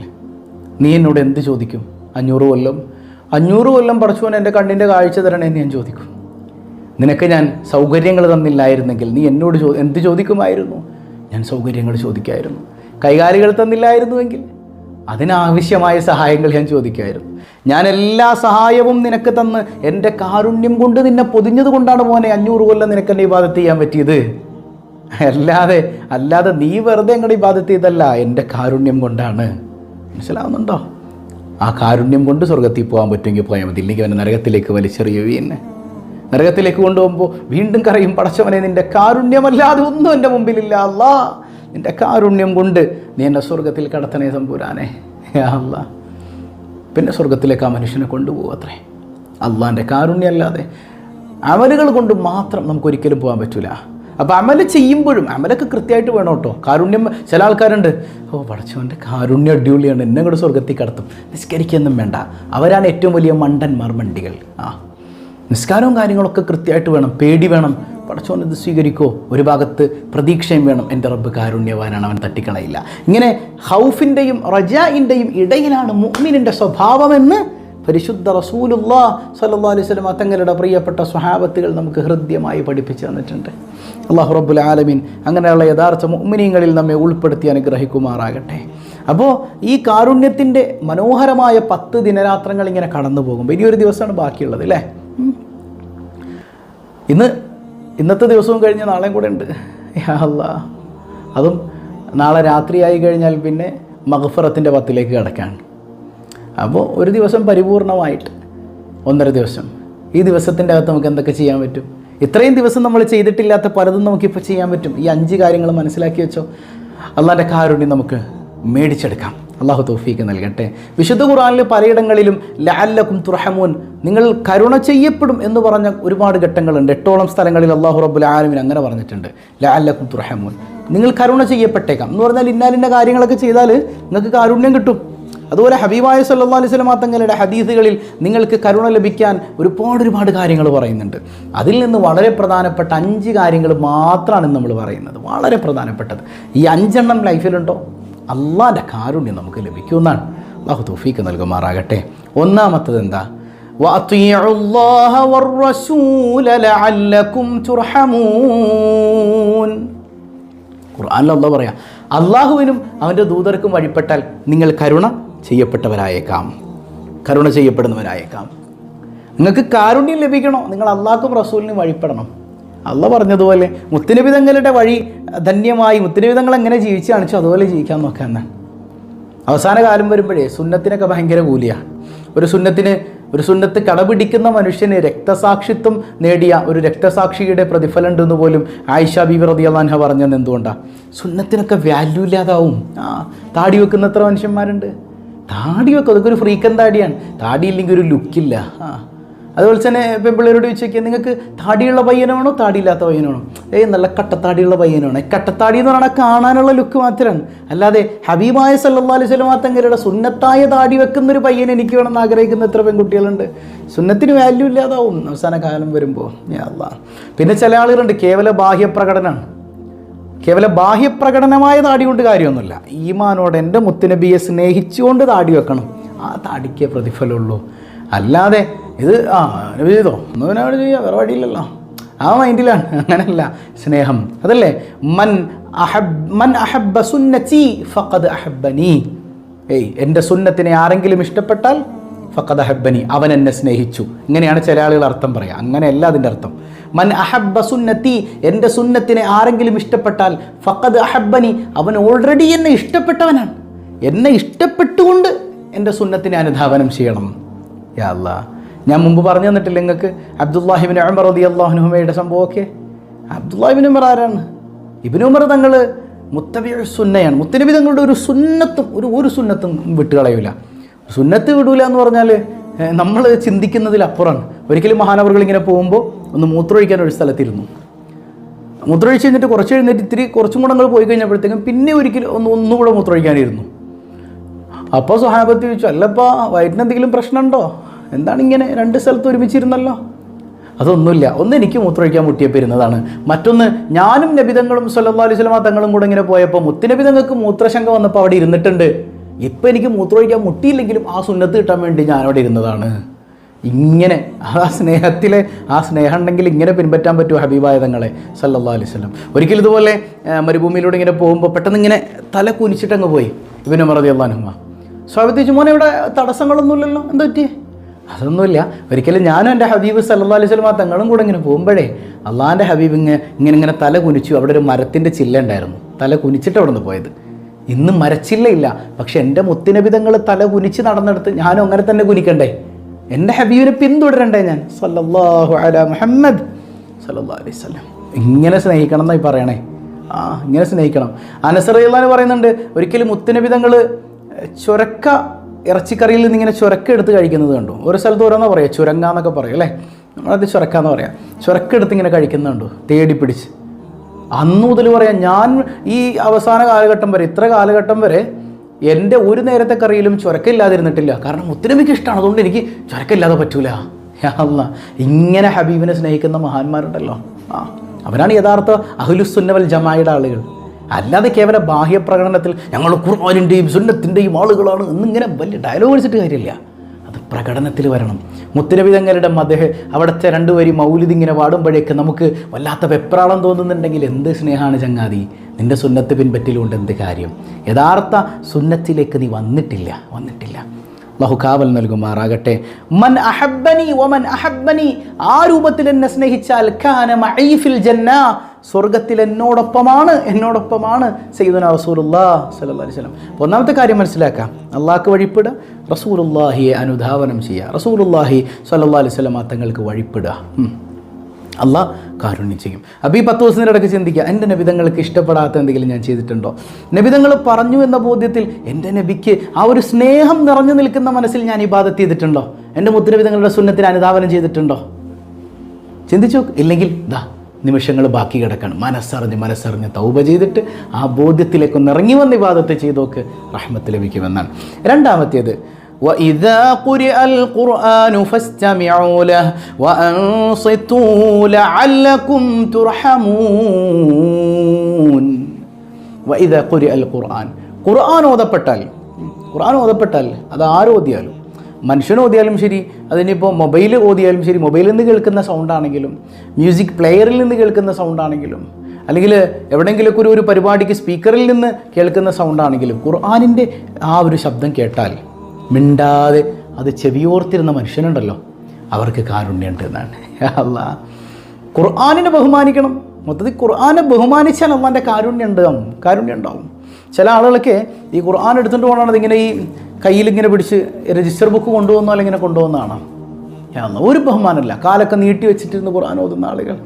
നീ എന്നോട് എന്ത് ചോദിക്കും? അഞ്ഞൂറ് കൊല്ലം. അഞ്ഞൂറ് കൊല്ലം പടച്ചോൻ എന്റെ കണ്ണിന്റെ കാഴ്ച തരണേ എന്ന് ഞാൻ ചോദിക്കും. നിനക്ക് ഞാൻ സൗകര്യങ്ങൾ തന്നില്ലായിരുന്നെങ്കിൽ നീ എന്നോട് ചോ എന്ത് ചോദിക്കുമായിരുന്നു? ഞാൻ സൗകര്യങ്ങൾ ചോദിക്കായിരുന്നു. കൈകാലികൾ തന്നില്ലായിരുന്നുവെങ്കിൽ അതിനാവശ്യമായ സഹായങ്ങൾ ഞാൻ ചോദിക്കായിരുന്നു. ഞാൻ എല്ലാ സഹായവും നിനക്ക് തന്ന് എന്റെ കാരുണ്യം കൊണ്ട് നിന്നെ പൊതിഞ്ഞത് കൊണ്ടാണ് മോനെ അഞ്ഞൂറ് കൊല്ലം നിനക്ക് എന്നെ ഇബാദത്ത് ചെയ്യാൻ പറ്റിയത്. അല്ലാതെ അല്ലാതെ നീ വെറുതെ അങ്ങോട്ട് ഇബാദത്ത് ചെയ്തല്ല എന്റെ കാരുണ്യം കൊണ്ടാണ്. മനസ്സിലാവുന്നുണ്ടോ? ആ കാരുണ്യം കൊണ്ട് സ്വർഗത്തിൽ പോകാൻ പറ്റുമെങ്കിൽ പോയാൽ മതി. ഇല്ലെങ്കിൽ അവനെ നരകത്തിലേക്ക് വലിച്ചെറിയുകയെന്നെ നരകത്തിലേക്ക് കൊണ്ടുപോകുമ്പോൾ വീണ്ടും കറയും പടച്ചവനെ നിന്റെ കാരുണ്യമല്ലാതെ ഒന്നും എന്റെ മുമ്പിലില്ല അല്ലാ. നിന്റെ കാരുണ്യം കൊണ്ട് നീ എന്നെ സ്വർഗത്തിൽ കടത്തണേ തമ്പുരാനെ. അല്ല. പിന്നെ സ്വർഗത്തിലേക്ക് ആ മനുഷ്യനെ കൊണ്ടുപോകും അത്രേ. അള്ളാന്റെ കാരുണ്യമല്ലാതെ അമലുകൾ കൊണ്ട് മാത്രം നമുക്കൊരിക്കലും പോകാൻ പറ്റില്ല അപ്പോൾ അമല ചെയ്യുമ്പോഴും അമലൊക്കെ കൃത്യമായിട്ട് വേണം കേട്ടോ. കാരുണ്യം ചില ആൾക്കാരുണ്ട്. ഓ പടച്ചവന്റെ കാരുണ്യം അടിപൊളിയാണ്. എന്നെ കൂടെ സ്വർഗത്തിൽ കടത്തും. നിസ്കരിക്കൊന്നും വേണ്ട. അവരാണ് ഏറ്റവും വലിയ മണ്ടന്മാർ മണ്ടികൾ. ആ. നിസ്കാരവും കാര്യങ്ങളൊക്കെ കൃത്യമായിട്ട് വേണം. പേടി വേണം. പടച്ചോൻ ഇത് സ്വീകരിക്കോ? ഒരു ഭാഗത്ത് പ്രതീക്ഷയും വേണം. എന്റെ റബ്ബ് കാരുണ്യവാനാണ്. അവൻ തട്ടിക്കളയില്ല. ഇങ്ങനെ ഹൗഫിന്റെയും റജായിന്റെയും ഇടയിലാണ് മുഅ്മിനിന്റെ സ്വഭാവമെന്ന് പരിശുദ്ധ റസൂലുല്ലാ സല്ലാ അലൈഹി വസല്ലം തങ്ങളുടെ പ്രിയപ്പെട്ട സ്വഹാബത്തുകൾ നമുക്ക് ഹൃദ്യമായി പഠിപ്പിച്ചു തന്നിട്ടുണ്ട്. അള്ളാഹു റബ്ബുൽ ആലമീൻ അങ്ങനെയുള്ള യഥാർത്ഥ മുഅ്മിനീങ്ങളിൽ നമ്മെ ഉൾപ്പെടുത്തി അനുഗ്രഹിക്കുമാറാകട്ടെ. അപ്പോൾ ഈ കാരുണ്യത്തിന്റെ മനോഹരമായ പത്ത് ദിനരാത്രങ്ങൾ ഇങ്ങനെ കടന്നു പോകുമ്പോൾ ഇനിയൊരു ദിവസമാണ് ബാക്കിയുള്ളത് അല്ലേ ഇന്ന് ഇന്നത്തെ ദിവസവും കഴിഞ്ഞ് നാളെയും കൂടെ ഉണ്ട്. അല്ലാ. അതും നാളെ രാത്രിയായി കഴിഞ്ഞാൽ പിന്നെ മഹഫറത്തിന്റെ പത്തിലേക്ക് കിടക്കാണ്. അപ്പോൾ ഒരു ദിവസം പരിപൂർണമായിട്ട്. ഒന്നര ദിവസം. ഈ ദിവസത്തിന്റെ അകത്ത് നമുക്ക് എന്തൊക്കെ ചെയ്യാൻ പറ്റും? ഇത്രയും ദിവസം നമ്മൾ ചെയ്തിട്ടില്ലാത്ത പലതും നമുക്കിപ്പോൾ ചെയ്യാൻ പറ്റും. ഈ അഞ്ച് കാര്യങ്ങൾ മനസ്സിലാക്കി വെച്ചോ. അള്ളാന്റെ കാരുണ്യം നമുക്ക് മേടിച്ചെടുക്കാം. അള്ളാഹു തൗഫീക്ക് നൽകട്ടെ. വിശുദ്ധ ഖുറാനിൽ പലയിടങ്ങളിലും ലാല്ലക്കും തുറഹമൂൻ നിങ്ങൾ കരുണ ചെയ്യപ്പെടും എന്ന് പറഞ്ഞ ഒരുപാട് ഘട്ടങ്ങളുണ്ട്. എട്ടോളം സ്ഥലങ്ങളിൽ അള്ളാഹു റബ്ബുൽ ആലമിൻ അങ്ങനെ പറഞ്ഞിട്ടുണ്ട്. ലാല്ലക്കും തുറഹമൂൻ നിങ്ങൾ കരുണ ചെയ്യപ്പെട്ടേക്കാം. എന്ന് പറഞ്ഞാൽ ഇന്നാലിന്റെ കാര്യങ്ങളൊക്കെ ചെയ്താൽ നിങ്ങൾക്ക് കാരുണ്യം കിട്ടും. അതുപോലെ ഹബീബായ സല്ലാ അലൈഹി സ്വലമാ തങ്ങളുടെ ഹദീസുകളിൽ നിങ്ങൾക്ക് കരുണ ലഭിക്കാൻ ഒരുപാട് ഒരുപാട് കാര്യങ്ങൾ പറയുന്നുണ്ട്. അതിൽ നിന്ന് വളരെ പ്രധാനപ്പെട്ട അഞ്ച് കാര്യങ്ങൾ മാത്രമാണ് നമ്മൾ പറയുന്നത്. വളരെ പ്രധാനപ്പെട്ടത്. ഈ അഞ്ചെണ്ണം ലൈഫിലുണ്ടോ? അള്ളാന്റെ കാരുണ്യം നമുക്ക് ലഭിക്കുമെന്നാണ്. അള്ളാഹു തോഫീക്ക് നൽകുമാറാകട്ടെ. ഒന്നാമത്തത് എന്താ? ഖുർആാനിൽ അള്ളാഹ് അള്ളാഹുവിനും അവന്റെ ദൂതർക്കും വഴിപ്പെട്ടാൽ നിങ്ങൾ കരുണ ചെയ്യപ്പെട്ടവരായേക്കാം. കരുണ ചെയ്യപ്പെടുന്നവരായേക്കാം. നിങ്ങൾക്ക് കാരുണ്യം ലഭിക്കണോ? നിങ്ങൾ അള്ളാഹുക്കും റസൂലിനും വഴിപ്പെടണം. അല്ല പറഞ്ഞതുപോലെ മുത്തുനബി തങ്ങളുടെ വഴി ധന്യമായി മുത്തുനബി തങ്ങൾ എങ്ങനെ ജീവിച്ചു കാണിച്ചു അതുപോലെ ജീവിക്കാൻ നോക്കാമെന്നാണ് അവസാന കാലം വരുമ്പോഴേ സുന്നത്തിനൊക്കെ ഭയങ്കര കൂലിയാണ് ഒരു സുന്നത്തിന് ഒരു സുന്നത്ത് കടപിടിക്കുന്ന മനുഷ്യന് രക്തസാക്ഷിത്വം നേടിയ ഒരു രക്തസാക്ഷിയുടെ പ്രതിഫലം ഉണ്ടെന്ന് പോലും ആയിഷ ബീവി റതിയല്ലാൻഹ പറഞ്ഞത് എന്തുകൊണ്ടാണ് സുന്നത്തിനൊക്കെ വാല്യൂ ഇല്ലാതാവും. ആ താടി വെക്കുന്ന എത്ര മനുഷ്യന്മാരുണ്ട്? താടി വെക്കും. അതൊക്കെ ഒരു ഫ്രീക്കൻ താടിയാണ്. താടിയില്ലെങ്കിൽ ഒരു ലുക്കില്ല ആ. അതുപോലെ തന്നെ പെൺപിള്ളേരോട് ചോദിച്ചൊക്കെ നിങ്ങൾക്ക് താടിയുള്ള പയ്യനാണോ? താടിയില്ലാത്ത പയ്യനാണോ? ഏയ് നല്ല കട്ടത്താടിയുള്ള പയ്യനാണ്. കട്ടത്താടി എന്ന് പറഞ്ഞാൽ കാണാനുള്ള ലുക്ക് മാത്രമാണ്. അല്ലാതെ ഹബീബായ സല്ലാ അലൈഹി സ്വലമാ തങ്ങളുടെ സുന്നത്തായ താടി വെക്കുന്ന ഒരു പയ്യൻ എനിക്ക് വേണമെന്ന് ആഗ്രഹിക്കുന്ന എത്ര പെൺകുട്ടികളുണ്ട്? സുന്നത്തിന് വാല്യൂ ഇല്ലാതാവും. അവസാന കാലം വരുമ്പോൾ അല്ല പിന്നെ ചില ആളുകളുണ്ട് കേവല ബാഹ്യപ്രകടനമാണ് കേവല ബാഹ്യപ്രകടനമായ താടി കൊണ്ട് കാര്യമൊന്നുമില്ല. ഈമാനോട് എന്റെ മുത്തുനബിയെ സ്നേഹിച്ചുകൊണ്ട് താടി വെക്കണം. ആ താടിക്കേ പ്രതിഫലമുള്ളൂ. അല്ലാതെ ഇത് ആ നബി ചെയ്തോ ഒന്നും അവിടെ ചെയ്യാം വേറെ വഴിയില്ലല്ലോ. ആ മൈൻഡിലാണ്. അങ്ങനെയല്ല സ്നേഹം. അതല്ലേ? മൻ അഹബ് മൻ അഹബ്ബ സുന്നത്തി ഫഖദ് അഹബ്ബനി. ഏയ് എന്റെ സുന്നത്തിനെ ആരെങ്കിലും ഇഷ്ടപ്പെട്ടാൽ ഫഖദ് അഹബ്ബനി. അവൻ എന്നെ സ്നേഹിച്ചു. ഇങ്ങനെയാണ് ചില ആളുകൾ അർത്ഥം പറയുക അങ്ങനെയല്ല അതിന്റെ അർത്ഥം. മൻ അഹബ്ബ സുന്നത്തി എന്റെ സുന്നത്തിനെ ആരെങ്കിലും ഇഷ്ടപ്പെട്ടാൽ ഫഖദ് അഹബ്ബനി. അവൻ ഓൾറെഡി എന്നെ ഇഷ്ടപ്പെട്ടവനാണ്. എന്നെ ഇഷ്ടപ്പെട്ടുകൊണ്ട് എന്റെ സുന്നത്തിനെ അനുധാവനം ചെയ്യണം. യാ ഞാൻ മുമ്പ് പറഞ്ഞു തന്നിട്ടില്ല നിങ്ങൾക്ക് അബ്ദുല്ലാഹിബിൻ ഉമർ അലി അള്ളാഹുനുഹുമയുടെ സംഭവമൊക്കെ? അബ്ദുല്ലാഹിബിൻ ഉമർ ആരാണ്? ഇബിൻ ഉമർ തങ്ങൾ മുത്തബി സുന്നയാണ്. മുത്തനബി തങ്ങളുടെ ഒരു സുന്നത്തും ഒരു ഒരു സുന്നത്തും വിട്ടുകളയൂല സുന്നത്ത് വിടൂല എന്ന് പറഞ്ഞാൽ നമ്മൾ ചിന്തിക്കുന്നതിലപ്പുറമാണ് ഒരിക്കലും മഹാനവറുകൾ ഇങ്ങനെ പോകുമ്പോൾ ഒന്ന് മൂത്രമൊഴിക്കാൻ ഒരു സ്ഥലത്തിരുന്നു. മൂത്രമൊഴിച്ച് കഴിഞ്ഞിട്ട് കുറച്ച് എഴുന്നേറ്റ് ഇത്തിരി കുറച്ചും കൂടെ അങ്ങോട്ട് പോയി കഴിഞ്ഞപ്പോഴത്തേക്കും പിന്നെ ഒരിക്കലും ഒന്ന് ഒന്നുകൂടെ മൂത്രമൊഴിക്കാനിരുന്നു. അപ്പോൾ സ്വഹാബത്ത് ചോദിച്ചു അല്ലപ്പാ വയറ്റിന് എന്തെങ്കിലും പ്രശ്നമുണ്ടോ? എന്താണ് ഇങ്ങനെ രണ്ട് സ്ഥലത്ത് ഒരുമിച്ചിരുന്നല്ലോ? അതൊന്നുമില്ല. ഒന്ന് എനിക്ക് മൂത്രമൊഴിക്കാൻ മുട്ടിയപ്പോൾ ഇരുന്നതാണ് മറ്റൊന്ന് ഞാനും നബിതങ്ങളും സല്ലാ അലൈഹി വസല്ലമ തങ്ങളും കൂടെ ഇങ്ങനെ പോയപ്പോൾ മുത്തുനബിതങ്ങൾക്ക് മൂത്രശങ്ക വന്നപ്പോൾ അവിടെ ഇരുന്നിട്ടുണ്ട്. ഇപ്പം എനിക്ക് മൂത്രമൊഴിക്കാൻ മുട്ടിയില്ലെങ്കിലും ആ സുന്നത്ത് കിട്ടാൻ വേണ്ടി ഞാനവിടെ ഇരുന്നതാണ്. ഇങ്ങനെ ആ സ്നേഹത്തിലെ ആ സ്നേഹം ഉണ്ടെങ്കിൽ ഇങ്ങനെ പിൻപറ്റാൻ പറ്റുമോ ഹബീബായ തങ്ങളെ? സല്ലാ അലൈഹി വസല്ലം. ഒരിക്കലും ഇതുപോലെ മരുഭൂമിയിലൂടെ ഇങ്ങനെ പോകുമ്പോൾ പെട്ടെന്ന് ഇങ്ങനെ തല കുനിച്ചിട്ടങ്ങ് പോയി. ഇവനെ മറതി അള്ളാനുമ്മ സ്വാഗതിച്ചു മോനെ ഇവിടെ തടസ്സങ്ങളൊന്നുമില്ലല്ലോ? എന്താ പറ്റിയേ? അതൊന്നുമില്ല. ഒരിക്കലും ഞാനും എന്റെ ഹബീബ് സല്ലാ അലൈഹി സ്വലമ തങ്ങളും കൂടെ ഇങ്ങനെ പോകുമ്പോഴേ അള്ളാഹാന്റെ ഹബീബ് ഇങ്ങനെ ഇങ്ങനെ ഇങ്ങനെ തല കുനിച്ചു. അവിടെ ഒരു മരത്തിന്റെ ചില്ല ഉണ്ടായിരുന്നു. തല കുനിച്ചിട്ട് അവിടെ നിന്ന് പോയത്. ഇന്ന് മരച്ചില്ലയില്ല. പക്ഷെ എന്റെ മുത്തിനബിതങ്ങൾ തല കുനിച്ച് നടന്നെടുത്ത് ഞാനും അങ്ങനെ തന്നെ കുനിക്കണ്ടേ? എന്റെ ഹബീബിനെ പിന്തുടരണ്ടേ ഞാൻ? സല്ലാഹു അല മുഹമ്മദ് സല്ലാ അലൈഹി സ്വലം ഇങ്ങനെ സ്നേഹിക്കണം എന്നായി പറയണേ. ആ ഇങ്ങനെ സ്നേഹിക്കണം. അനസറിയാന്ന് പറയുന്നുണ്ട് ഒരിക്കലും മുത്തിനബിതങ്ങൾ ചുരക്ക ഇറച്ചിക്കറിയിൽ നിന്ന് ഇങ്ങനെ ചുരക്കെടുത്ത് കഴിക്കുന്നത് കണ്ടു. ഒരു സ്ഥലത്ത് ഓരോന്നാ പറയുക ചുരങ്ങ എന്നൊക്കെ പറയും അല്ലേ? നമ്മളത് ചുരക്ക എന്ന് പറയാം. ചുരക്കെടുത്ത് ഇങ്ങനെ കഴിക്കുന്നത് കണ്ടു തേടി പിടിച്ച് അന്ന് മുതൽ പറയാം ഞാൻ ഈ അവസാന കാലഘട്ടം വരെ ഇത്ര കാലഘട്ടം വരെ എന്റെ ഒരു നേരത്തെ കറിയിലും ചുരക്കില്ലാതിരുന്നിട്ടില്ല. കാരണം മുത്തരമിക്ക് ഇഷ്ടമാണ് അതുകൊണ്ട് എനിക്ക് ചുരക്കില്ലാതെ പറ്റൂല. അല്ലാ ഇങ്ങനെ ഹബീബിനെ സ്നേഹിക്കുന്ന മഹാന്മാരുണ്ടല്ലോ. ആ അവരാണ് യഥാർത്ഥ അഹുലുസുന്നവൽ ജമായുടെ ആളുകൾ. അല്ലാതെ കേവല ബാഹ്യ പ്രകടനത്തിൽ ഞങ്ങൾ ഖുർആാനിന്റെയും സുന്നത്തിന്റെയും ആളുകളാണ് എന്നിങ്ങനെ വലിയ ഡയലോഗ് അടിച്ചിട്ട് കാര്യമില്ല. അത് പ്രകടനത്തിൽ വരണം. മുത്തരവിധങ്ങളുടെ മതഹ് അവിടുത്തെ രണ്ടുപേരും മൗലിദ് ഇങ്ങനെ പാടുമ്പോഴേക്ക് നമുക്ക് വല്ലാത്ത വെപ്രാളം തോന്നുന്നുണ്ടെങ്കിൽ എന്ത് സ്നേഹമാണ് ചങ്ങാതി? നിന്റെ സുന്നത്ത് പിൻപറ്റിലുകൊണ്ട് എന്ത് കാര്യം? യഥാർത്ഥ സുന്നത്തിലേക്ക് നീ വന്നിട്ടില്ല വന്നിട്ടില്ല. അള്ളാഹു കാവൽ നൽകുമാറാകട്ടെ. മൻ അഹബ്ബനി ഒമൻ അഹബ്ബനി ആ രൂപത്തിൽ എന്നെ സ്നേഹിച്ചാൽ ഖാന മഈ ഫിൽ ജന്ന സ്വർഗത്തിൽ എന്നോടൊപ്പമാണ് എന്നോടൊപ്പമാണ് സയ്യിദുന റസൂലുല്ലാ സല്ലല്ലാഹു അലൈഹി വസല്ലം. ഒന്നാമത്തെ കാര്യം മനസ്സിലാക്കാം. അള്ളാഹ്ക്ക് വഴിപ്പെടുക റസൂലുല്ലാഹിയെ അനുധാവനം ചെയ്യുക. റസൂലുല്ലാഹി സല്ലല്ലാഹു അലൈഹി വസല്ലം തങ്ങൾക്ക് വഴിപ്പെടുക. അള്ളാഹ് കാരുണ്യം ചെയ്യും. അപ്പോൾ ഈ പത്ത് ദിവസത്തിന്റെ ഇടയ്ക്ക് ചിന്തിക്കുക എന്റെ നബിതങ്ങൾക്ക് ഇഷ്ടപ്പെടാത്ത എന്തെങ്കിലും ഞാൻ ചെയ്തിട്ടുണ്ടോ? നബിതങ്ങൾ പറഞ്ഞു എന്ന ബോധ്യത്തിൽ എന്റെ നബിക്ക് ആ ഒരു സ്നേഹം നിറഞ്ഞു നിൽക്കുന്ന മനസ്സിൽ ഞാൻ ഇബാദത്ത് ചെയ്തിട്ടുണ്ടോ? എന്റെ മുദ്രവിധങ്ങളുടെ സുന്നത്തിന് അനുധാവനം ചെയ്തിട്ടുണ്ടോ? ചിന്തിച്ചു. ഇല്ലെങ്കിൽ ദാ നിമിഷങ്ങൾ ബാക്കി കിടക്കണം. മനസ്സറിഞ്ഞ് മനസ്സറിഞ്ഞ് തൗബ ചെയ്തിട്ട് ആ ബോധ്യത്തിലേക്കൊന്ന് ഇറങ്ങി വന്ന് ഇബാദത്ത് ചെയ്തോക്ക് റഹ്മത്ത് ലഭിക്കുമെന്നാണ്. രണ്ടാമത്തേത് وإذا قرئ القرآن فاستمعوا له وأنصتوا لعلكم ترحمون وإذا قرئ القرآن ഖുർആൻ ഓതപ്പെട്ടാൽ ഖുർആൻ ഓതപ്പെട്ടാൽ അത് ആര് ഓതിയാലും മനുഷ്യൻ ഓതിയാലും ശരി അതിനിപ്പോൾ മൊബൈൽ ഓതിയാലും ശരി മൊബൈലിൽ നിന്ന് കേൾക്കുന്ന സൗണ്ടാണെങ്കിലും മ്യൂസിക് പ്ലെയറിൽ നിന്ന് കേൾക്കുന്ന സൗണ്ടാണെങ്കിലും അല്ലെങ്കിൽ എവിടെയെങ്കിലുമൊക്കെ ഒരു ഒരു പരിപാടിക്ക് സ്പീക്കറിൽ നിന്ന് കേൾക്കുന്ന സൗണ്ടാണെങ്കിലും ഖുർആാനിൻ്റെ ആ ഒരു ശബ്ദം കേട്ടാൽ മിണ്ടാതെ അത് ചെവിയോർത്തിരുന്ന മനുഷ്യനുണ്ടല്ലോ. അവർക്ക് കാരുണ്യമുണ്ട് എന്നാണ്. അല്ല ഖുർആാനിനെ ബഹുമാനിക്കണം. മൊത്തത്തിൽ ഖുർആാനെ ബഹുമാനിച്ചാൽ അള്ളാന്റെ കാരുണ്യം ഉണ്ടാവും കാരുണ്യം ഉണ്ടാവും ചില ആളുകളൊക്കെ ഈ ഖുർആൻ എടുത്തുകൊണ്ട് പോകണത് ഇങ്ങനെ ഈ കയ്യിൽ ഇങ്ങനെ പിടിച്ച് രജിസ്റ്റർ ബുക്ക് കൊണ്ടുവന്നോ അല്ലെങ്കിൽ ഇങ്ങനെ കൊണ്ടുപോകുന്നതാണ് എന്നാൽ ഒരു ബഹുമാനമില്ല. കാലൊക്കെ നീട്ടി വെച്ചിട്ടിരുന്ന് ഖുർആൻ ഓതുന്ന ആളുകൾ.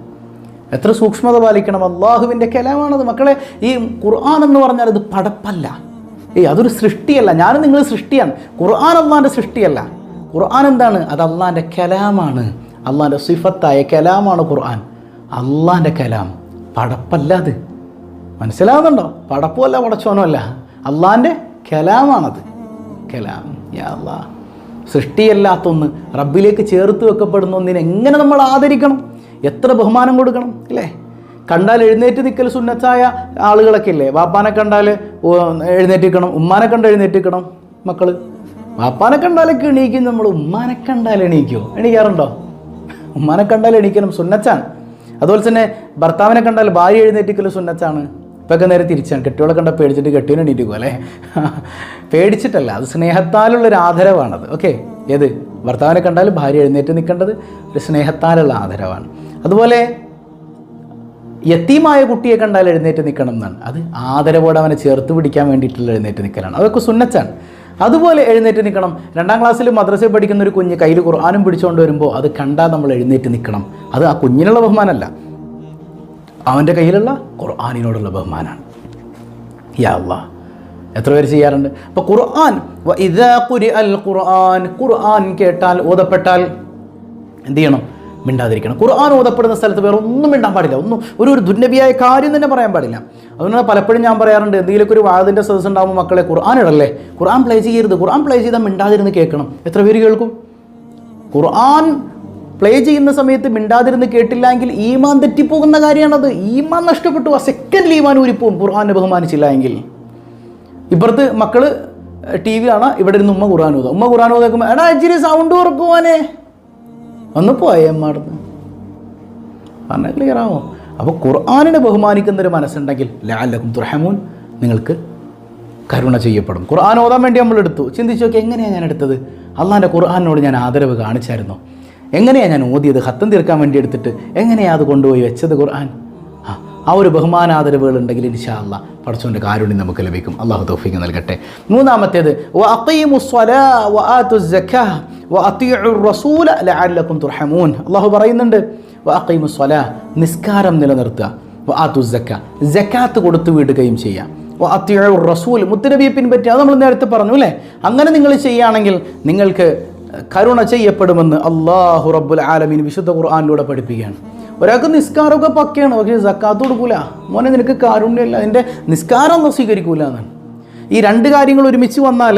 എത്ര സൂക്ഷ്മത പാലിക്കണം. അള്ളാഹുവിന്റെ കലാമാണത്. മക്കളെ ഈ ഖുർആൻ എന്ന് പറഞ്ഞാൽ ഇത് പടപ്പല്ല. ഏയ് അതൊരു സൃഷ്ടിയല്ല. ഞാനും നിങ്ങൾ സൃഷ്ടിയാണ്. ഖുർആൻ അള്ളാന്റെ സൃഷ്ടിയല്ല. ഖുർആൻ എന്താണ്? അത് അള്ളാന്റെ കലാമാണ്. അള്ളാന്റെ സിഫത്തായ കലാമാണ് ഖുർആൻ. അള്ളാന്റെ കലാം. പടപ്പല്ല അത്. മനസ്സിലാവുന്നുണ്ടോ? പടപ്പുമല്ല പടച്ചോനുമല്ല അള്ളാന്റെ കലാമാണത്. കലാം. യാ അല്ലാ സൃഷ്ടിയല്ലാത്തൊന്ന് റബ്ബിലേക്ക് ചേർത്ത് വെക്കപ്പെടുന്ന ഒന്നിനെ എങ്ങനെ നമ്മൾ ആദരിക്കണം? എത്ര ബഹുമാനം കൊടുക്കണം? അല്ലേ കണ്ടാൽ എഴുന്നേറ്റ് നിൽക്കൽ സുന്നത്തായ ആളുകളൊക്കെ ഇല്ലേ? വാപ്പാനെ കണ്ടാൽ എഴുന്നേറ്റിക്കണം ഉമ്മാനെ കണ്ട് എഴുന്നേറ്റിക്കണം മക്കൾ വാപ്പാനെ കണ്ടാലൊക്കെ എണീക്കും നമ്മൾ. ഉമ്മാനെ കണ്ടാൽ എണീക്കുമോ എണീക്കാറുണ്ടോ? ഉമ്മാനെ കണ്ടാൽ എണീക്കണം. സുന്നച്ചാണ് അതുപോലെ തന്നെ ഭർത്താവിനെ കണ്ടാൽ ഭാര്യ എഴുന്നേറ്റിക്കൽ സുന്നച്ചാണ് ഇപ്പൊക്കെ നേരെ തിരിച്ചാണ്. കെട്ടിയോളെ കണ്ട പേടിച്ചിട്ട് കെട്ടിയോനെ എണീറ്റിക്കും അല്ലേ? പേടിച്ചിട്ടല്ല. അത് സ്നേഹത്താലുള്ളൊരു ആദരവാണത്. ഓക്കെ? ഏത്? ഭർത്താവിനെ കണ്ടാൽ ഭാര്യ എഴുന്നേറ്റ് നിൽക്കേണ്ടത് ഒരു സ്നേഹത്താലുള്ള ആദരവാണ്. അതുപോലെ യത്തീമായ കുട്ടിയെ കണ്ടാൽ എഴുന്നേറ്റ് നിൽക്കണം എന്നാണ്. അത് ആദരവോടെ അവനെ ചേർത്ത് പിടിക്കാൻ വേണ്ടിയിട്ടുള്ള എഴുന്നേറ്റ് നിൽക്കലാണ്. അതൊക്കെ സുന്നച്ചാണ് അതുപോലെ എഴുന്നേറ്റ് നിൽക്കണം. രണ്ടാം ക്ലാസ്സിൽ മദ്രസയിൽ പഠിക്കുന്ന ഒരു കുഞ്ഞ് കയ്യിൽ ഖുർആാനും പിടിച്ചുകൊണ്ട് വരുമ്പോൾ അത് കണ്ടാൽ നമ്മൾ എഴുന്നേറ്റ് നിൽക്കണം. അത് ആ കുഞ്ഞിനുള്ള ബഹുമാനമല്ല. അവന്റെ കയ്യിലുള്ള ഖുർആാനിനോടുള്ള ബഹുമാനാണ് യാ എത്ര പേര് ചെയ്യാറുണ്ട്? അപ്പോൾ ഖുർആൻ ഇതാ കുരി അൽ ഖുർആൻ ഖുർആൻ കേട്ടാൽ ഓതപ്പെട്ടാൽ എന്ത് ചെയ്യണം? മിണ്ടാതിരിക്കണം. ഖുർആൻ ഓതപ്പെടുന്ന സ്ഥലത്ത് വേറെ ഒന്നും മിണ്ടാൻ പാടില്ല. ഒന്നും ഒരു ഒരു ദുർനബിയായ കാര്യം തന്നെ പറയാൻ പാടില്ല. അതുകൊണ്ട് പലപ്പോഴും ഞാൻ പറയാറുണ്ട് എന്തെങ്കിലുമൊക്കെ ഒരു വാദിന്റെ സദസ്സ് ഉണ്ടാകുമ്പോൾ മക്കളെ ഖുർആൻ ഇടല്ലേ? ഖുർആൻ പ്ലേ ചെയ്യരുത്. ഖുർആൻ പ്ലേ ചെയ്താൽ മിണ്ടാതിരുന്ന് കേൾക്കണം. എത്ര പേര് കേൾക്കും? ഖുർആൻ പ്ലേ ചെയ്യുന്ന സമയത്ത് മിണ്ടാതിരുന്ന് കേട്ടില്ല എങ്കിൽ ഈമാൻ തെറ്റിപ്പോകുന്ന കാര്യമാണത്. ഈമാൻ നഷ്ടപ്പെട്ടു. ആ സെക്കൻഡിൽ ഈമാൻ ഊരിപ്പോവും ഖുർആാനെ ബഹുമാനിച്ചില്ല എങ്കിൽ. ഇപ്പുറത്ത് മക്കൾ ടി വി കാണാം. ഇവിടെ ഇരുന്ന് ഉമ്മ ഖുർആൻ ഊതാം ഉമ്മ ഖുർആൻ ഊതാക്കുമ്പോൾ എടാ ഇച്ചിരി സൗണ്ട് കുറക്കുവാനേ ഒന്ന് പോയേ പറഞ്ഞാൽ ക്ലിയർ ആവോ? അപ്പോൾ ഖുർആാനിനെ ബഹുമാനിക്കുന്ന ഒരു മനസ്സുണ്ടെങ്കിൽ ലാലക്കും തുറഹമൂൻ നിങ്ങൾക്ക് കരുണ ചെയ്യപ്പെടും. ഖുർആൻ ഓതാൻ വേണ്ടി നമ്മൾ എടുത്തു. ചിന്തിച്ചു നോക്കി എങ്ങനെയാണ് ഞാൻ എടുത്തത്? അള്ളാന്റെ ഖുർആാനോട് ഞാൻ ആദരവ് കാണിച്ചായിരുന്നു. എങ്ങനെയാണ് ഞാൻ ഓതിയത്? ഹത്തം തീർക്കാൻ വേണ്ടി എടുത്തിട്ട് എങ്ങനെയാണ് അത് കൊണ്ടുപോയി വെച്ചത് ഖുർആൻ? ആ ഒരു ബഹുമാനാദരവുകൾ ഉണ്ടെങ്കിൽ ഇൻഷാല്ല പഠിച്ചുകൊണ്ട് കാരുണ്യം നമുക്ക് ലഭിക്കും. അള്ളാഹു തോഫിക്ക് നൽകട്ടെ. മൂന്നാമത്തേത് അള്ളാഹു പറയുന്നുണ്ട് നിസ്കാരം നിലനിർത്തുക. ജക്കാത്ത് കൊടുത്തു വിടുകയും ചെയ്യാം റസൂൽ മുത്തനബിയെ പിൻപറ്റി അത് നമ്മൾ നേരത്തെ പറഞ്ഞു അല്ലേ? അങ്ങനെ നിങ്ങൾ ചെയ്യുകയാണെങ്കിൽ നിങ്ങൾക്ക് കരുണ ചെയ്യപ്പെടുമെന്ന് അള്ളാഹു റബ്ബുൽ ആലമീൻ വിശുദ്ധ ഖുർആാനിലൂടെ പഠിപ്പിക്കുകയാണ്. ഒരാൾക്ക് നിസ്കാരമൊക്കെ പക്കയാണ് പക്ഷേ സക്കാത്ത് കൊടുക്കൂല മോനെ നിനക്ക് കാരുണ്യമില്ല. അതിന്റെ നിസ്കാരം ഒന്നും സ്വീകരിക്കൂല എന്നാണ് ഈ രണ്ട് കാര്യങ്ങൾ ഒരുമിച്ച് വന്നാൽ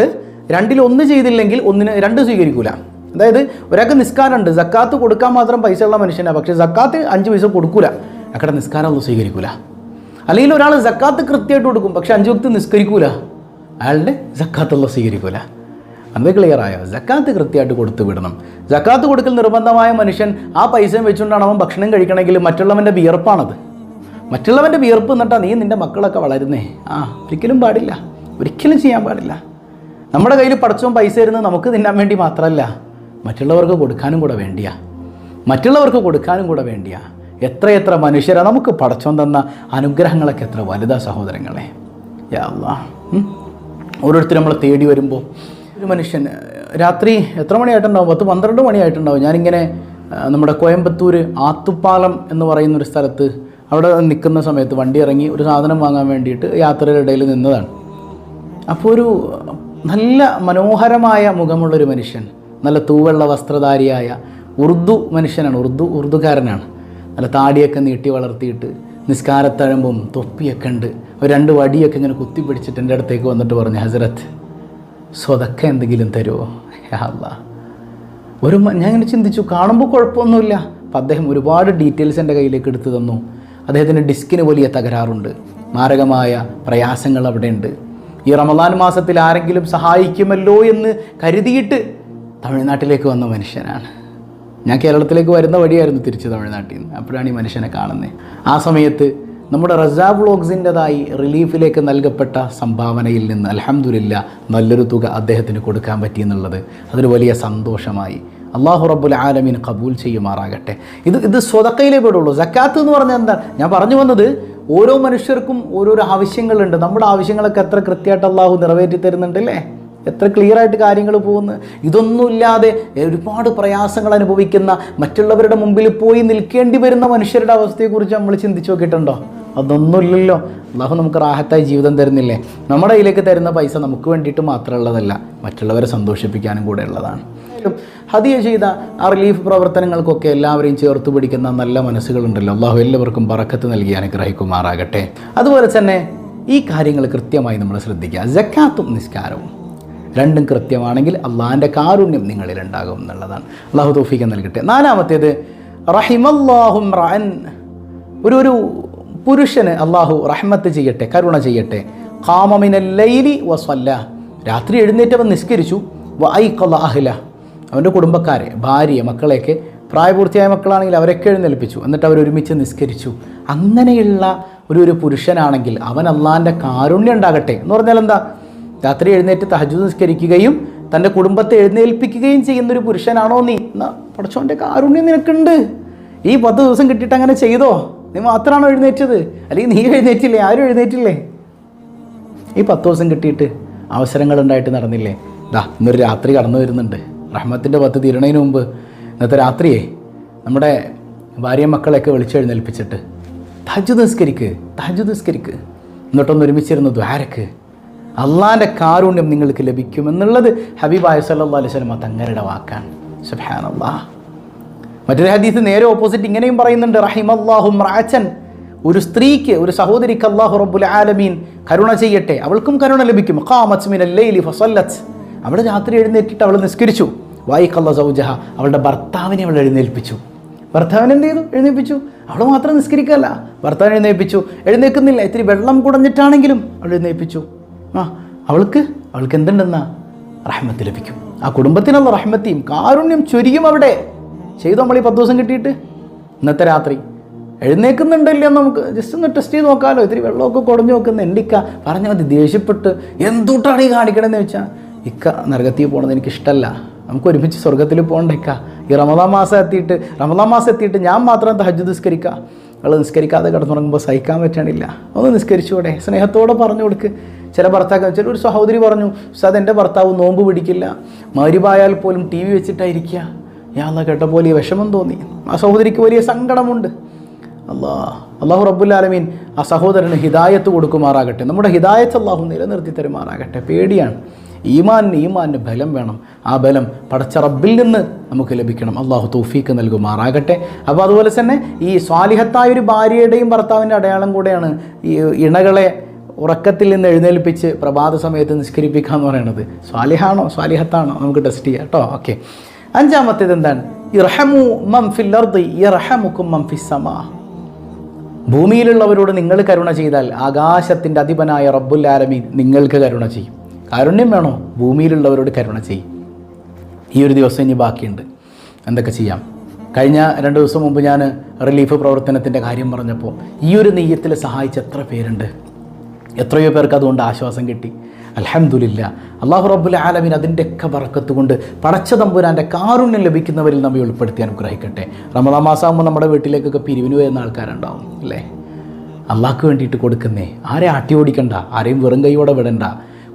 രണ്ടിൽ ഒന്ന് ചെയ്തില്ലെങ്കിൽ ഒന്നിന് രണ്ട് സ്വീകരിക്കൂല. അതായത് ഒരാൾക്ക് നിസ്കാരമുണ്ട് സക്കാത്ത് കൊടുക്കാൻ മാത്രം പൈസ ഉള്ള മനുഷ്യനാണ് പക്ഷേ സക്കാത്ത് അഞ്ച് പൈസ കൊടുക്കൂല. അക്കടെ നിസ്കാരം ഒന്നും സ്വീകരിക്കൂല. അല്ലെങ്കിൽ ഒരാൾ സക്കാത്ത് കൃത്യമായിട്ട് കൊടുക്കും പക്ഷെ അഞ്ച് വക്ത് നിസ്കരിക്കൂല. അയാളുടെ സക്കാത്തുള്ള സ്വീകരിക്കൂല. അത് ക്ലിയറായോ ജക്കാത്ത് കൃത്യമായിട്ട് കൊടുത്തു വിടണം. ജക്കാത്ത് കൊടുക്കൽ നിർബന്ധമായ മനുഷ്യൻ ആ പൈസയും വെച്ചുകൊണ്ടാണ് അവൻ ഭക്ഷണം കഴിക്കണമെങ്കിൽ മറ്റുള്ളവന്റെ വിയർപ്പാണത്. മറ്റുള്ളവന്റെ വിയർപ്പ് എന്നിട്ടാണ് നീ നിന്റെ മക്കളൊക്കെ വളരുന്നേ. ആ ഒരിക്കലും പാടില്ല. ഒരിക്കലും ചെയ്യാൻ പാടില്ല. നമ്മുടെ കയ്യിൽ പടച്ചവും പൈസ ഇരുന്ന് നമുക്ക് തിന്നാൻ വേണ്ടി മാത്രമല്ല മറ്റുള്ളവർക്ക് കൊടുക്കാനും കൂടെ വേണ്ടിയാ. മറ്റുള്ളവർക്ക് കൊടുക്കാനും കൂടെ വേണ്ടിയാ. എത്രയെത്ര മനുഷ്യരാ നമുക്ക് പടച്ചോൻ തന്ന അനുഗ്രഹങ്ങളൊക്കെ എത്ര വലുതാ സഹോദരങ്ങളെ. യാ ഓരോരുത്തരും നമ്മൾ തേടി വരുമ്പോൾ ഒരു മനുഷ്യൻ രാത്രി എത്ര മണിയായിട്ടുണ്ടാവും? പത്ത് പന്ത്രണ്ട് മണിയായിട്ടുണ്ടാവും. ഞാനിങ്ങനെ നമ്മുടെ കോയമ്പത്തൂർ ആത്തുപ്പാലം എന്ന് പറയുന്ന ഒരു സ്ഥലത്ത് അവിടെ നിൽക്കുന്ന സമയത്ത് വണ്ടി ഇറങ്ങി ഒരു സാധനം വാങ്ങാൻ വേണ്ടിയിട്ട് യാത്രയുടെ ഇടയിൽ നിന്നതാണ്. അപ്പോൾ ഒരു നല്ല മനോഹരമായ മുഖമുള്ളൊരു മനുഷ്യൻ നല്ല തൂവെള്ള വസ്ത്രധാരിയായ ഉറുദു മനുഷ്യനാണ് ഉറുദു ഉറുദുകാരനാണ്. നല്ല താടിയൊക്കെ നീട്ടി വളർത്തിയിട്ട് നിസ്കാരത്തഴമ്പും തൊപ്പിയൊക്കെ ഉണ്ട്. ഒരു രണ്ട് വടിയൊക്കെ ഇങ്ങനെ കുത്തിപ്പിടിച്ചിട്ട് എന്റെ അടുത്തേക്ക് വന്നിട്ട് പറഞ്ഞു ഹസരത്ത് സ്വതക്ക എന്തെങ്കിലും തരുമോ അല്ലാ. ഒരു ഞാൻ ഇങ്ങനെ ചിന്തിച്ചു കാണുമ്പോൾ കുഴപ്പമൊന്നുമില്ല. അപ്പം അദ്ദേഹം ഒരുപാട് ഡീറ്റെയിൽസ് എന്റെ കയ്യിലേക്ക് എടുത്തു തന്നു. അദ്ദേഹത്തിന്റെ ഡിസ്കിന് വലിയ തകരാറുണ്ട്. മാരകമായ പ്രയാസങ്ങൾ അവിടെയുണ്ട്. ഈ റമദാൻ മാസത്തിൽ ആരെങ്കിലും സഹായിക്കുമല്ലോ എന്ന് കരുതിയിട്ട് തമിഴ്നാട്ടിലേക്ക് വന്ന മനുഷ്യനാണ്. ഞാൻ കേരളത്തിലേക്ക് വരുന്ന വഴിയായിരുന്നു തിരിച്ച് തമിഴ്നാട്ടിൽ നിന്ന്. അപ്പോഴാണ് ഈ മനുഷ്യനെ കാണുന്നത്. ആ സമയത്ത് നമ്മുടെ റസാ വ്ളോഗ്സിന്റെതായി റിലീഫിലേക്ക് നൽകപ്പെട്ട സംഭാവനയിൽ നിന്ന് അലഹമുല്ല നല്ലൊരു തുക അദ്ദേഹത്തിന് കൊടുക്കാൻ പറ്റിയെന്നുള്ളത് അതൊരു വലിയ സന്തോഷമായി. അള്ളാഹു റബ്ബുൽ ആലമീൻ കബൂൽ ചെയ്യുമാറാകട്ടെ. ഇത് ഇത് സ്വതക്കയിലേ പെടുള്ളൂ. സക്കാത്ത് എന്ന് പറഞ്ഞാൽ എന്താണ് ഞാൻ പറഞ്ഞു വന്നത് ഓരോ മനുഷ്യർക്കും ഓരോരോ ആവശ്യങ്ങളുണ്ട്. നമ്മുടെ ആവശ്യങ്ങളൊക്കെ എത്ര കൃത്യമായിട്ട് അള്ളാഹു നിറവേറ്റി തരുന്നുണ്ട് അല്ലേ? എത്ര ക്ലിയർ ആയിട്ട് കാര്യങ്ങൾ പോകുന്നു? ഇതൊന്നുമില്ലാതെ ഒരുപാട് പ്രയാസങ്ങൾ അനുഭവിക്കുന്ന മറ്റുള്ളവരുടെ മുമ്പിൽ പോയി നിൽക്കേണ്ടി വരുന്ന മനുഷ്യരുടെ അവസ്ഥയെക്കുറിച്ച് നമ്മൾ ചിന്തിച്ചു നോക്കിയിട്ടുണ്ടോ? അതൊന്നുമില്ലല്ലോ. അള്ളാഹു നമുക്ക് റാഹത്തായി ജീവിതം തരുന്നില്ലേ? നമ്മുടെ കയ്യിലേക്ക് തരുന്ന പൈസ നമുക്ക് വേണ്ടിയിട്ട് മാത്രമുള്ളതല്ല മറ്റുള്ളവരെ സന്തോഷിപ്പിക്കാനും കൂടെ ഉള്ളതാണ്. ഹദിയ ചെയ്ത ആ റിലീഫ് പ്രവർത്തനങ്ങൾക്കൊക്കെ എല്ലാവരെയും ചേർത്ത് പിടിക്കുന്ന നല്ല മനസ്സുകളുണ്ടല്ലോ. അള്ളാഹു എല്ലാവർക്കും പറക്കത്ത് നൽകി അനുഗ്രഹിക്കുമാറാകട്ടെ. അതുപോലെ തന്നെ ഈ കാര്യങ്ങൾ കൃത്യമായി നമ്മൾ ശ്രദ്ധിക്കുക. ജക്കാത്തും നിസ്കാരവും. രണ്ടും കൃത്യമാണെങ്കിൽ അള്ളാഹിന്റെ കാരുണ്യം നിങ്ങളിൽ ഉണ്ടാകും എന്നുള്ളതാണ്. അള്ളാഹു തോഫിക്ക് നൽകട്ടെ. നാലാമത്തേത് റഹിമല്ലാഹും റഅൻ ഒരു ഒരു പുരുഷന് അള്ളാഹു റഹ്മത്ത് ചെയ്യട്ടെ കരുണ ചെയ്യട്ടെ. കാമമിനൽ ലൈലി വസ്വല്ല രാത്രി എഴുന്നേറ്റവൻ നിസ്കരിച്ചു. വ ഐഖല അഹ്ല അവന്റെ കുടുംബക്കാരെ ഭാര്യ മക്കളെയൊക്കെ പ്രായപൂർത്തിയായ മക്കളാണെങ്കിൽ അവരൊക്കെ എഴുന്നേൽപ്പിച്ചു. എന്നിട്ട് അവരൊരുമിച്ച് നിസ്കരിച്ചു. അങ്ങനെയുള്ള ഒരു ഒരു പുരുഷനാണെങ്കിൽ അവൻ അള്ളാഹിന്റെ കാരുണ്യം ഉണ്ടാകട്ടെ എന്ന് പറഞ്ഞാൽ എന്താ രാത്രി എഴുന്നേറ്റ് തഹജു നിസ്കരിക്കുകയും തന്റെ കുടുംബത്തെ എഴുന്നേൽപ്പിക്കുകയും ചെയ്യുന്നൊരു പുരുഷനാണോ നീ? എന്നാ പഠിച്ചോന്റെ കാരുണ്യം നിനക്കുണ്ട്. ഈ പത്ത് ദിവസം കിട്ടിയിട്ട് അങ്ങനെ ചെയ്തോ? നീ മാത്രമാണോ എഴുന്നേറ്റത്? അല്ലെങ്കിൽ നീ എഴുന്നേറ്റില്ലേ? ആരും എഴുന്നേറ്റില്ലേ? ഈ പത്ത് ദിവസം കിട്ടിയിട്ട് അവസരങ്ങളുണ്ടായിട്ട് നടന്നില്ലേ? ദാ ഇന്നൊരു രാത്രി കടന്നു വരുന്നുണ്ട്. റഹ്മത്തിന്റെ പത്ത് തീരണതിന് മുമ്പ് ഇന്നത്തെ രാത്രിയെ നമ്മുടെ ഭാര്യ മക്കളെയൊക്കെ വിളിച്ചെഴുന്നേൽപ്പിച്ചിട്ട് തഹജു നിസ്കരിക്ക് തഹജു നിസ്കരിക്ക്. എന്നിട്ടൊന്ന് ഒരുമിച്ചിരുന്ന് ദ്വാരക്ക്. അള്ളാന്റെ കാരുണ്യം നിങ്ങൾക്ക് ലഭിക്കുമെന്നുള്ളത് ഹബീബായ സല്ലാ അലൈഹി സ്വലമ തങ്ങളുടെ വാക്കാണ്. സുബാനല്ലാ മറ്റൊരു ഹദീസ് നേരെ ഓപ്പോസിറ്റ് ഇങ്ങനെയും പറയുന്നുണ്ട് റഹിം അള്ളാഹും റാച്ചൻ ഒരു സ്ത്രീക്ക് ഒരു സഹോദരിക്ക് അള്ളാഹു റബ്ബുൽ ആലമീൻ കരുണ ചെയ്യട്ടെ അവൾക്കും കരുണ ലഭിക്കും. ഖാമസ്മിൻ മിനൽ ലൈലി ഫസല്ലത്ത് അവൾ രാത്രി എഴുന്നേറ്റിട്ട് അവൾ നിസ്കരിച്ചു. വായിക്കല്ല സൗജഹ. അവളുടെ ഭർത്താവിനെ അവൾ എഴുന്നേൽപ്പിച്ചു. ഭർത്താവിനെ എന്ത് ചെയ്തു? എഴുന്നേൽപ്പിച്ചു. അവൾ മാത്രം നിസ്കരിക്കല്ല ഭർത്താവിനെ എഴുന്നേൽപ്പിച്ചു. എഴുന്നേൽക്കുന്നില്ല. ഇത്തിരി വെള്ളം കുടഞ്ഞിട്ടാണെങ്കിലും അവൾ എഴുന്നേൽപ്പിച്ചു. ആ അവൾക്ക് അവൾക്ക് എന്തുണ്ടെന്നാ? റഹ്മത്ത് ലഭിക്കും. ആ കുടുംബത്തിനുള്ള റഹ്മത്തിയും കാരുണ്യം ചൊരിയും അവിടെ. ചെയ്തു നമ്മൾ ഈ പത്ത് ദിവസം കിട്ടിയിട്ട്? ഇന്നത്തെ രാത്രി. എഴുന്നേക്കുന്നുണ്ടല്ലോ നമുക്ക് ജസ്റ്റ് ഒന്ന് ടെസ്റ്റ് ചെയ്ത് നോക്കാമല്ലോ ഇത്തിരി വെള്ളമൊക്കെ കുടഞ്ഞു നോക്കുന്ന എന്റിക്ക പറഞ്ഞാൽ മതി ദേഷ്യപ്പെട്ട്. എന്തുട്ടാണ് ഈ കാണിക്കണമെന്ന് വെച്ചാൽ ഇക്ക നരകത്തിൽ പോകണത് എനിക്ക് ഇഷ്ടമല്ല നമുക്ക് ഒരുമിച്ച് സ്വർഗത്തിൽ പോകണ്ട ഇക്ക. ഈ റമദാ മാസം എത്തിയിട്ട് റമദാ മാസം എത്തിയിട്ട് ഞാൻ മാത്രം തഹജ് നിസ്കരിക്കുക അവൾ നിസ്കരിക്കാതെ കിടന്നുറങ്ങുമ്പോൾ സഹിക്കാൻ പറ്റണില്ല. ഒന്ന് നിസ്കരിച്ചുകൂടെ സ്നേഹത്തോടെ പറഞ്ഞു കൊടുക്ക്. ചില ഭർത്താക്കൾ ചില ഒരു സഹോദരി പറഞ്ഞു സാദ് എന്റെ ഭർത്താവ് നോമ്പ് പിടിക്കില്ല. മരുവായാൽ പോലും ടി വി വെച്ചിട്ടായിരിക്കുക ഞാൻ കേട്ട പോലെ വിഷമം തോന്നി. ആ സഹോദരിക്ക് വലിയ സങ്കടമുണ്ട്. അള്ളാ അള്ളാഹു റബ്ബുല്ലാലമീൻ ആ സഹോദരന് ഹിദായത്ത് കൊടുക്കുമാറാകട്ടെ. നമ്മുടെ ഹിദായത്ത് അള്ളാഹു നിലനിർത്തി തരുമാറാകട്ടെ. പേടിയാണ്. ഈമാനിന് ഈമാനിന് ബലം വേണം. ആ ബലം പടച്ച റബ്ബിൽ നിന്ന് നമുക്ക് ലഭിക്കണം. അള്ളാഹു തൗഫീക്ക് നൽകുമാറാകട്ടെ. അപ്പോൾ അതുപോലെ തന്നെ ഈ സ്വാലിഹത്തായ ഒരു ഭാര്യയുടെയും ഭർത്താവിന്റെ അടയാളം കൂടെയാണ് ഈ ഇണകളെ ഉറക്കത്തിൽ നിന്ന് എഴുന്നേൽപ്പിച്ച് പ്രഭാത സമയത്ത് നിഷ്കരിപ്പിക്കുക എന്ന് പറയുന്നത്. സ്വാലിഹാണോ? സ്വാലിഹത്താണോ? നമുക്ക് ടെസ്റ്റ് ചെയ്യാം കേട്ടോ. ഓക്കെ അഞ്ചാമത്തേത് എന്താണ്? ഇറഹമു മം ഫിൽ അർദി ഇർഹമുക്കും മം ഫിസ്സമാ ഭൂമിയിലുള്ളവരോട് നിങ്ങൾ കരുണ ചെയ്താൽ ആകാശത്തിന്റെ അധിപനായ റബ്ബുൽ ആലമീൻ നിങ്ങൾക്ക് കരുണ ചെയ്യും. കാരുണ്യം വേണോ? ഭൂമിയിലുള്ളവരോട് കരുണ ചെയ്യും. ഈ ഒരു ദിവസം ഇനി ബാക്കിയുണ്ട്. എന്തൊക്കെ ചെയ്യാം? കഴിഞ്ഞ രണ്ട് ദിവസം മുമ്പ് ഞാൻ റിലീഫ് പ്രവർത്തനത്തിന്റെ കാര്യം പറഞ്ഞപ്പോൾ ഈ ഒരു നെയ്യത്തിൽ സഹായിച്ച എത്ര പേരുണ്ട്? എത്രയോ പേർക്ക് അതുകൊണ്ട് ആശ്വാസം കിട്ടി. അലഹമുല്ല അള്ളാഹു റബ്ബുൽ ആലമീൻ അതിന്റെയൊക്കെ വറക്കത്തുകൊണ്ട് പടച്ച തമ്പുരാന്റെ കാരുണ്യം ലഭിക്കുന്നവരിൽ നമ്മെ ഉൾപ്പെടുത്തി അനുഗ്രഹിക്കട്ടെ. റമദാ മാസമാകുമ്പോൾ നമ്മുടെ വീട്ടിലേക്കൊക്കെ പിരിവിന് വരുന്ന ആൾക്കാരുണ്ടാവും അല്ലേ? അള്ളാഹ്ക്ക് വേണ്ടിയിട്ട് കൊടുക്കുന്നേ. ആരെ ആട്ടി ഓടിക്കണ്ട? ആരെയും വെറും കൈയോടെ വിടണ്ട.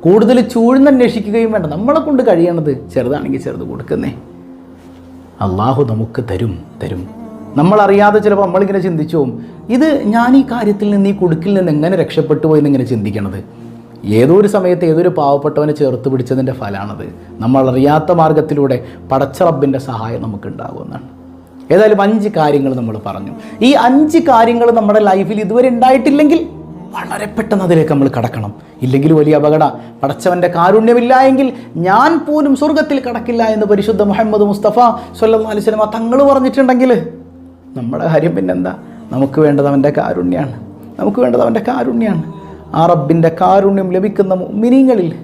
കൂടുതൽ ചൂഴ്ന്നന്വേഷിക്കുകയും വേണ്ട. നമ്മളെ കൊണ്ട് കഴിയണത് ചെറുതാണെങ്കിൽ ചെറുത് കൊടുക്കുന്നേ. അള്ളാഹു നമുക്ക് തരും തരും. നമ്മളറിയാതെ ചിലപ്പോൾ നമ്മളിങ്ങനെ ചിന്തിച്ചു ഇത് ഞാൻ ഈ കാര്യത്തിൽ നിന്ന് ഈ കുടുക്കിൽ നിന്ന് എങ്ങനെ രക്ഷപ്പെട്ടു പോയി എന്നിങ്ങനെ ചിന്തിക്കണത്? ഏതൊരു സമയത്ത് ഏതൊരു പാവപ്പെട്ടവനെ ചേർത്ത് പിടിച്ചതിന്റെ ഫലമാണത് നമ്മളറിയാത്ത മാർഗത്തിലൂടെ പടച്ച റബ്ബിന്റെ സഹായം നമുക്ക് ഉണ്ടാകുമെന്നാണ് ഏതായാലും അഞ്ച് കാര്യങ്ങൾ നമ്മൾ പറഞ്ഞു. ഈ അഞ്ച് കാര്യങ്ങൾ നമ്മുടെ ലൈഫിൽ ഇതുവരെ ഉണ്ടായിട്ടില്ലെങ്കിൽ വളരെ പെട്ടെന്ന് അതിലേക്ക് നമ്മൾ കടക്കണം. ഇല്ലെങ്കിൽ വലിയ അപകട. പടച്ചവന്റെ കാരുണ്യമില്ല എങ്കിൽ ഞാൻ പോലും സ്വർഗത്തിൽ കടക്കില്ല എന്ന് പരിശുദ്ധ മുഹമ്മദ് മുസ്തഫ സല്ലാ സ്വലമ തങ്ങൾ പറഞ്ഞിട്ടുണ്ടെങ്കിൽ നമ്മുടെ കാര്യം പിന്നെന്താ? നമുക്ക് വേണ്ടത് അവന്റെ കാരുണ്യമാണ് നമുക്ക് വേണ്ടത് അവന്റെ കാരുണ്യമാണ് ആ റബ്ബിന്റെ കാരുണ്യം ലഭിക്കുന്ന മിനിങ്ങളിൽ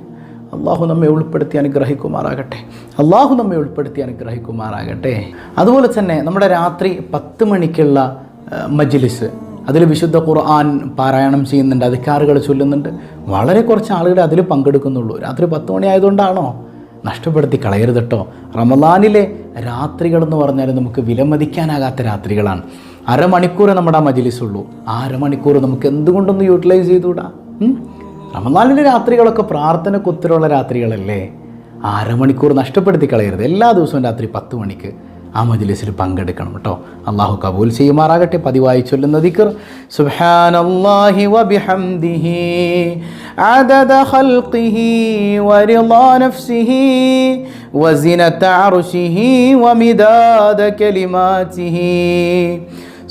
അള്ളാഹു നമ്മെ ഉൾപ്പെടുത്തി അനുഗ്രഹിക്കുമാറാകട്ടെ. അള്ളാഹു നമ്മെ ഉൾപ്പെടുത്തി അനുഗ്രഹിക്കുമാറാകട്ടെ. അതുപോലെ തന്നെ നമ്മുടെ രാത്രി പത്ത് മണിക്കുള്ള മജ്ലിസ്. അതിൽ വിശുദ്ധ ഖുർആൻ പാരായണം ചെയ്യുന്നുണ്ട് അധികാറുകൾ ചൊല്ലുന്നുണ്ട്. വളരെ കുറച്ച് ആളുകൾ അതിൽ പങ്കെടുക്കുന്നുള്ളൂ. രാത്രി പത്ത് മണിയായതുകൊണ്ടാണോ നഷ്ടപ്പെടുത്തി കളയരുത് കേട്ടോ റമദാനിലെ രാത്രികളെന്ന് പറഞ്ഞാൽ നമുക്ക് വിലമതിക്കാനാകാത്ത രാത്രികളാണ്. അരമണിക്കൂർ നമ്മുടെ ആ മജിലിസുള്ളൂ. ആ അരമണിക്കൂർ നമുക്ക് എന്തുകൊണ്ടൊന്ന് യൂട്ടിലൈസ് ചെയ്തുകൂടാ? റമദാനിലെ രാത്രികളൊക്കെ പ്രാർത്ഥനയ്ക്ക് ഉത്തരവുള്ള രാത്രികളല്ലേ? ആ അരമണിക്കൂർ നഷ്ടപ്പെടുത്തി കളയരുത്. എല്ലാ ദിവസവും രാത്രി പത്ത് മണിക്ക്. ആ മജ്ലിസിൽ പങ്കെടുക്കണം കേട്ടോ അള്ളാഹു കബൂൽ ചെയ്യുമാറാകട്ടെ പതിവായി ചൊല്ലുന്ന ദിക്ർ സുബ്ഹാനല്ലാഹി വബിഹംദിഹി عدد خلقه ورضا نفسه وزنة عرشه ومداد كلماته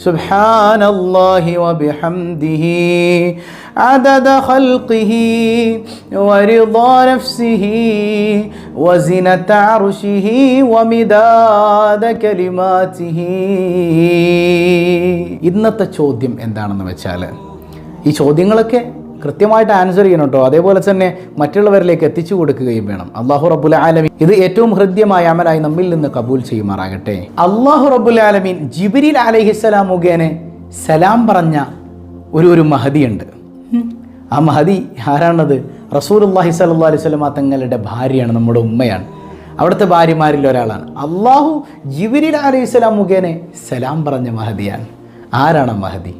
سبحان الله وبحمده عدد خلقه ورضا نفسه وزنة عرشه ومداد كلماته ഇന്നത്തെ ചോദ്യം എന്താണെന്ന് വെച്ചാൽ ഈ ചോദ്യങ്ങളൊക്കെ കൃത്യമായിട്ട് ആൻസർ ചെയ്യണം കേട്ടോ അതേപോലെ തന്നെ മറ്റുള്ളവരിലേക്ക് എത്തിച്ചു കൊടുക്കുകയും വേണം. അള്ളാഹു റബ്ബുൽ ആലമീൻ ഇത് ഏറ്റവും ഹൃദ്യമായ അമലായി നമ്മിൽ നിന്ന് കബൂൽ ചെയ്യുമാറാകട്ടെ. അള്ളാഹു റബ്ബുൽ ആലമീൻ ജിബിരിൽ അലഹിസ്സലാം മുഖേന സലാം പറഞ്ഞ ഒരു ഒരു മഹതിയുണ്ട് ആ മഹതി ആരാണത്? റസൂലുല്ലാഹി സല്ലാ അലൈഹി സ്വലമ തങ്ങളുടെ ഭാര്യയാണ് നമ്മുടെ ഉമ്മയാണ്. അവിടുത്തെ ഭാര്യമാരിൽ ഒരാളാണ്. അള്ളാഹു ജിബിരിൽ അലൈഹി സ്വലാം മുഖേന സലാം പറഞ്ഞ മഹതിയാണ് ആരാണ് മഹദി?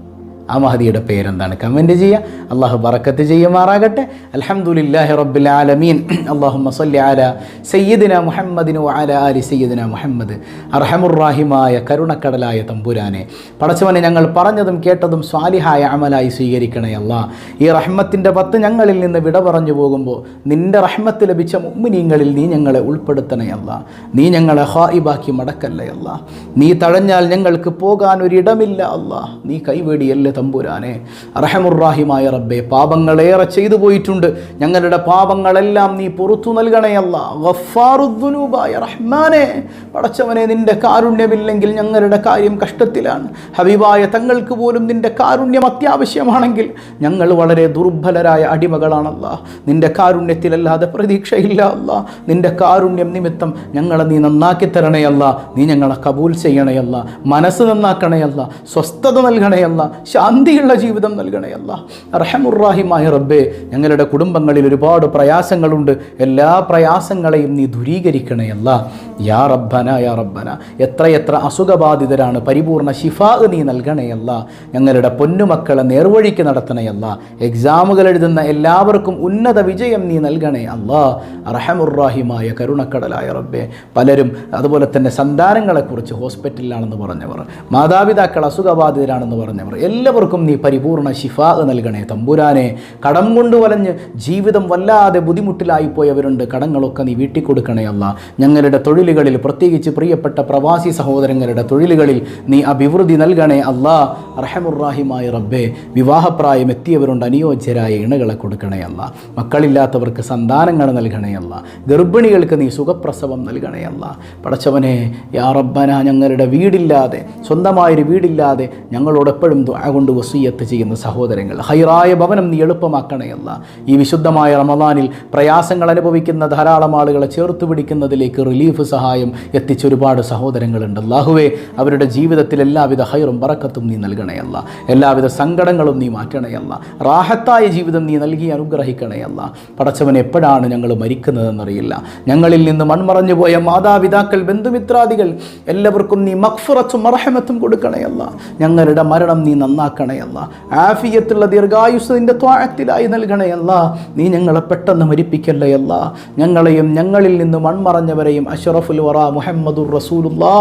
ആ മഹദിയുടെ പേരെന്താണ്? കമന്റ് ചെയ്യുക. അള്ളാഹു ബറക്കത്ത് ചെയ്യുമാറാകട്ടെ. അലഹമുല്ലാഹി റബ്ബിൽ ആലമീൻ. അള്ളാഹു മസല്ലി ആല സയ്യിദിന മുഹമ്മദിനു ആല ആലി സയ്യിദിന മുഹമ്മദ്. അർഹമുറാഹിമായ കരുണക്കടലായ തമ്പുരാനെ. പടച്ചവനെ ഞങ്ങൾ പറഞ്ഞതും കേട്ടതും സ്വാലിഹായ അമലായി സ്വീകരിക്കണേ അല്ല. ഈ റഹ്മത്തിന്റെ പത്ത് ഞങ്ങളിൽ നിന്ന് വിട പറഞ്ഞു പോകുമ്പോൾ നിന്റെ റഹ്മത്ത് ലഭിച്ച മുമ്മിനീങ്ങളിൽ നീ ഞങ്ങളെ ഉൾപ്പെടുത്തണേ അല്ല. നീ ഞങ്ങളെ ഹായിബാക്കി മടക്കല്ലേ അല്ല. നീ തഴഞ്ഞാൽ ഞങ്ങൾക്ക് പോകാൻ ഒരിടമില്ല അല്ല. നീ കൈവേടിയല്ലേ തമ്പുരാനെ. റഹമുറാഹിമായ റബ്ബെ പാപങ്ങളേറെ ചെയ്തു പോയിട്ടുണ്ട്. ഞങ്ങളുടെ പാപങ്ങളെല്ലാം നീ പുറത്തു നൽകണയല്ല ഗഫാറുദ്ദുനൂബായ റഹ്മാനെ. പടച്ചവനെ നിന്റെ കാരുണ്യമില്ലെങ്കിൽ ഞങ്ങളുടെ കാര്യം കഷ്ടത്തിലാണ്. ഹബീബായ തങ്ങൾക്ക് പോലും നിന്റെ കാരുണ്യം അത്യാവശ്യമാണെങ്കിൽ ഞങ്ങൾ വളരെ ദുർബലരായ അടിമകളാണല്ല. നിന്റെ കാരുണ്യത്തിലല്ലാതെ പ്രതീക്ഷയില്ല അല്ല. നിന്റെ കാരുണ്യം നിമിത്തം ഞങ്ങളെ നീ നന്നാക്കി തരണയല്ല നീ ഞങ്ങളെ കബൂൽ ചെയ്യണയല്ല മനസ്സ് നന്നാക്കണയല്ല സ്വസ്ഥത നൽകണയല്ല ശാന്തിയുള്ള ജീവിതം നൽകണേ അല്ല. റഹമുറാഹിമായ റബ്ബേ ഞങ്ങളുടെ കുടുംബങ്ങളിൽ ഒരുപാട് പ്രയാസങ്ങളുണ്ട്. എല്ലാ പ്രയാസങ്ങളെയും നീ ദൂരീകരിക്കണയല്ല യാ റബ്ബന യാ റബ്ബന. എത്രയെത്ര അസുഖബാധിതരാണ് പരിപൂർണ ശിഫാ നീ നൽകണയല്ല ഞങ്ങളുടെ പൊന്നുമക്കളെ നേർവഴിക്ക് നടത്തണയല്ല എക്സാമുകൾ എഴുതുന്ന എല്ലാവർക്കും ഉന്നത വിജയം നീ നൽകണേ അല്ലാ. റഹമുറാഹിമായ കരുണക്കടലായ റബ്ബെ. പലരും അതുപോലെ തന്നെ സന്താനങ്ങളെക്കുറിച്ച് ഹോസ്പിറ്റലിലാണെന്ന് പറഞ്ഞവർ മാതാപിതാക്കൾ അസുഖബാധിതരാണെന്ന് പറഞ്ഞവർ എല്ലാവർക്കും നീ പരിപൂർണ ശിഫ നൽകണേ. തമ്പുരാനെ കടം കൊണ്ട് വലഞ്ഞ് ജീവിതം വല്ലാതെ ബുദ്ധിമുട്ടിലായിപ്പോയവരുണ്ട്. കടങ്ങളൊക്കെ നീ വീട്ടിൽ കൊടുക്കണേ അല്ല. ഞങ്ങളുടെ തൊഴിലുകളിൽ പ്രത്യേകിച്ച് പ്രിയപ്പെട്ട പ്രവാസി സഹോദരങ്ങളുടെ തൊഴിലുകളിൽ നീ അഭിവൃദ്ധി നൽകണേ അല്ലാ. റഹമുറാഹിമായ റബ്ബെ വിവാഹപ്രായം എത്തിയവരുണ്ട്. അനുയോജ്യരായ ഇണകളെ കൊടുക്കണേ അല്ല. മക്കളില്ലാത്തവർക്ക് സന്താനങ്ങൾ നൽകണേ അല്ല. ഗർഭിണികൾക്ക് നീ സുഖപ്രസവം നൽകണേ അല്ല. പടച്ചവനെ യാ റബ്ബന ഞങ്ങളുടെ വീടില്ലാതെ സ്വന്തമായൊരു വീടില്ലാതെ ഞങ്ങളോടെപ്പോഴും ദുആ കൊണ്ട് വസീയത്ത് ചെയ്യുന്ന സഹോദരങ്ങൾ. ഹൈറായ ഭവനം നീ എളുപ്പമാക്കണയല്ല ഈ വിശുദ്ധമായ റമദാനിൽ പ്രയാസങ്ങൾ അനുഭവിക്കുന്ന ധാരാളം ആളുകളെ ചേർത്ത് പിടിക്കുന്നതിലേക്ക് റിലീഫ് സഹായം എത്തിച്ച ഒരുപാട് സഹോദരങ്ങളുണ്ട്. അല്ലാഹുവേ അവരുടെ ജീവിതത്തിൽ എല്ലാവിധ ഹൈറും ബറക്കത്തും നീ നൽകണയല്ല എല്ലാവിധ സങ്കടങ്ങളും നീ മാറ്റണയല്ല റാഹത്തായ ജീവിതം നീ നൽകി അനുഗ്രഹിക്കണയല്ല പടച്ചവൻ എപ്പോഴാണ് ഞങ്ങൾ മരിക്കുന്നതെന്നറിയില്ല. ഞങ്ങളിൽ നിന്ന് മൺമറഞ്ഞു പോയ മാതാപിതാക്കൾ ബന്ധുമിത്രാദികൾ എല്ലാവർക്കും നീ മക്ഫുറച്ചും മറഹമത്തും കൊടുക്കണയല്ല ഞങ്ങളുടെ മരണം നീ നന്നാക്കണയല്ല ആഫിയത്തുള്ള ദീർഘായുസ് നിന്റെ ത്വാഴത്തിലായി നൽകണയല്ല നീ ഞങ്ങളെ പെട്ടെന്ന് മരിപ്പിക്കല്ലയല്ല ഞങ്ങളെയും ഞങ്ങളിൽ നിന്ന് മൺമറഞ്ഞവരെയും അഷറഫുൽ വറ മുഹമ്മദുർ റസൂലുല്ലാ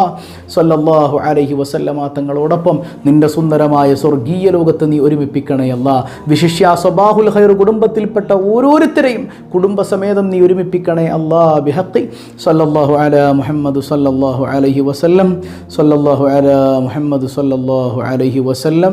സല്ലല്ലാഹു അലഹി വസല്ലമ തങ്ങളോടൊപ്പം നിന്റെ സുന്ദരമായ സ്വർഗീയ ലോകത്ത് നീ ഒരുമിപ്പിക്കണയല്ല വിശിഷ്യ സ്വബാഹുൽ ഹൈർ കുടുംബത്തിൽപ്പെട്ട ഓരോരുത്തരെയും കുടുംബസമേതം നീ ഒരുമിപ്പിക്കണേ അല്ലാ. ബിഹഖി സല്ലല്ലാഹു അല മുഹമ്മദ് സല്ലല്ലാഹു അലഹി വസല്ലം സല്ലല്ലാഹു അല മുഹമ്മദ് സല്ലല്ലാഹു അലഹി വസല്ലം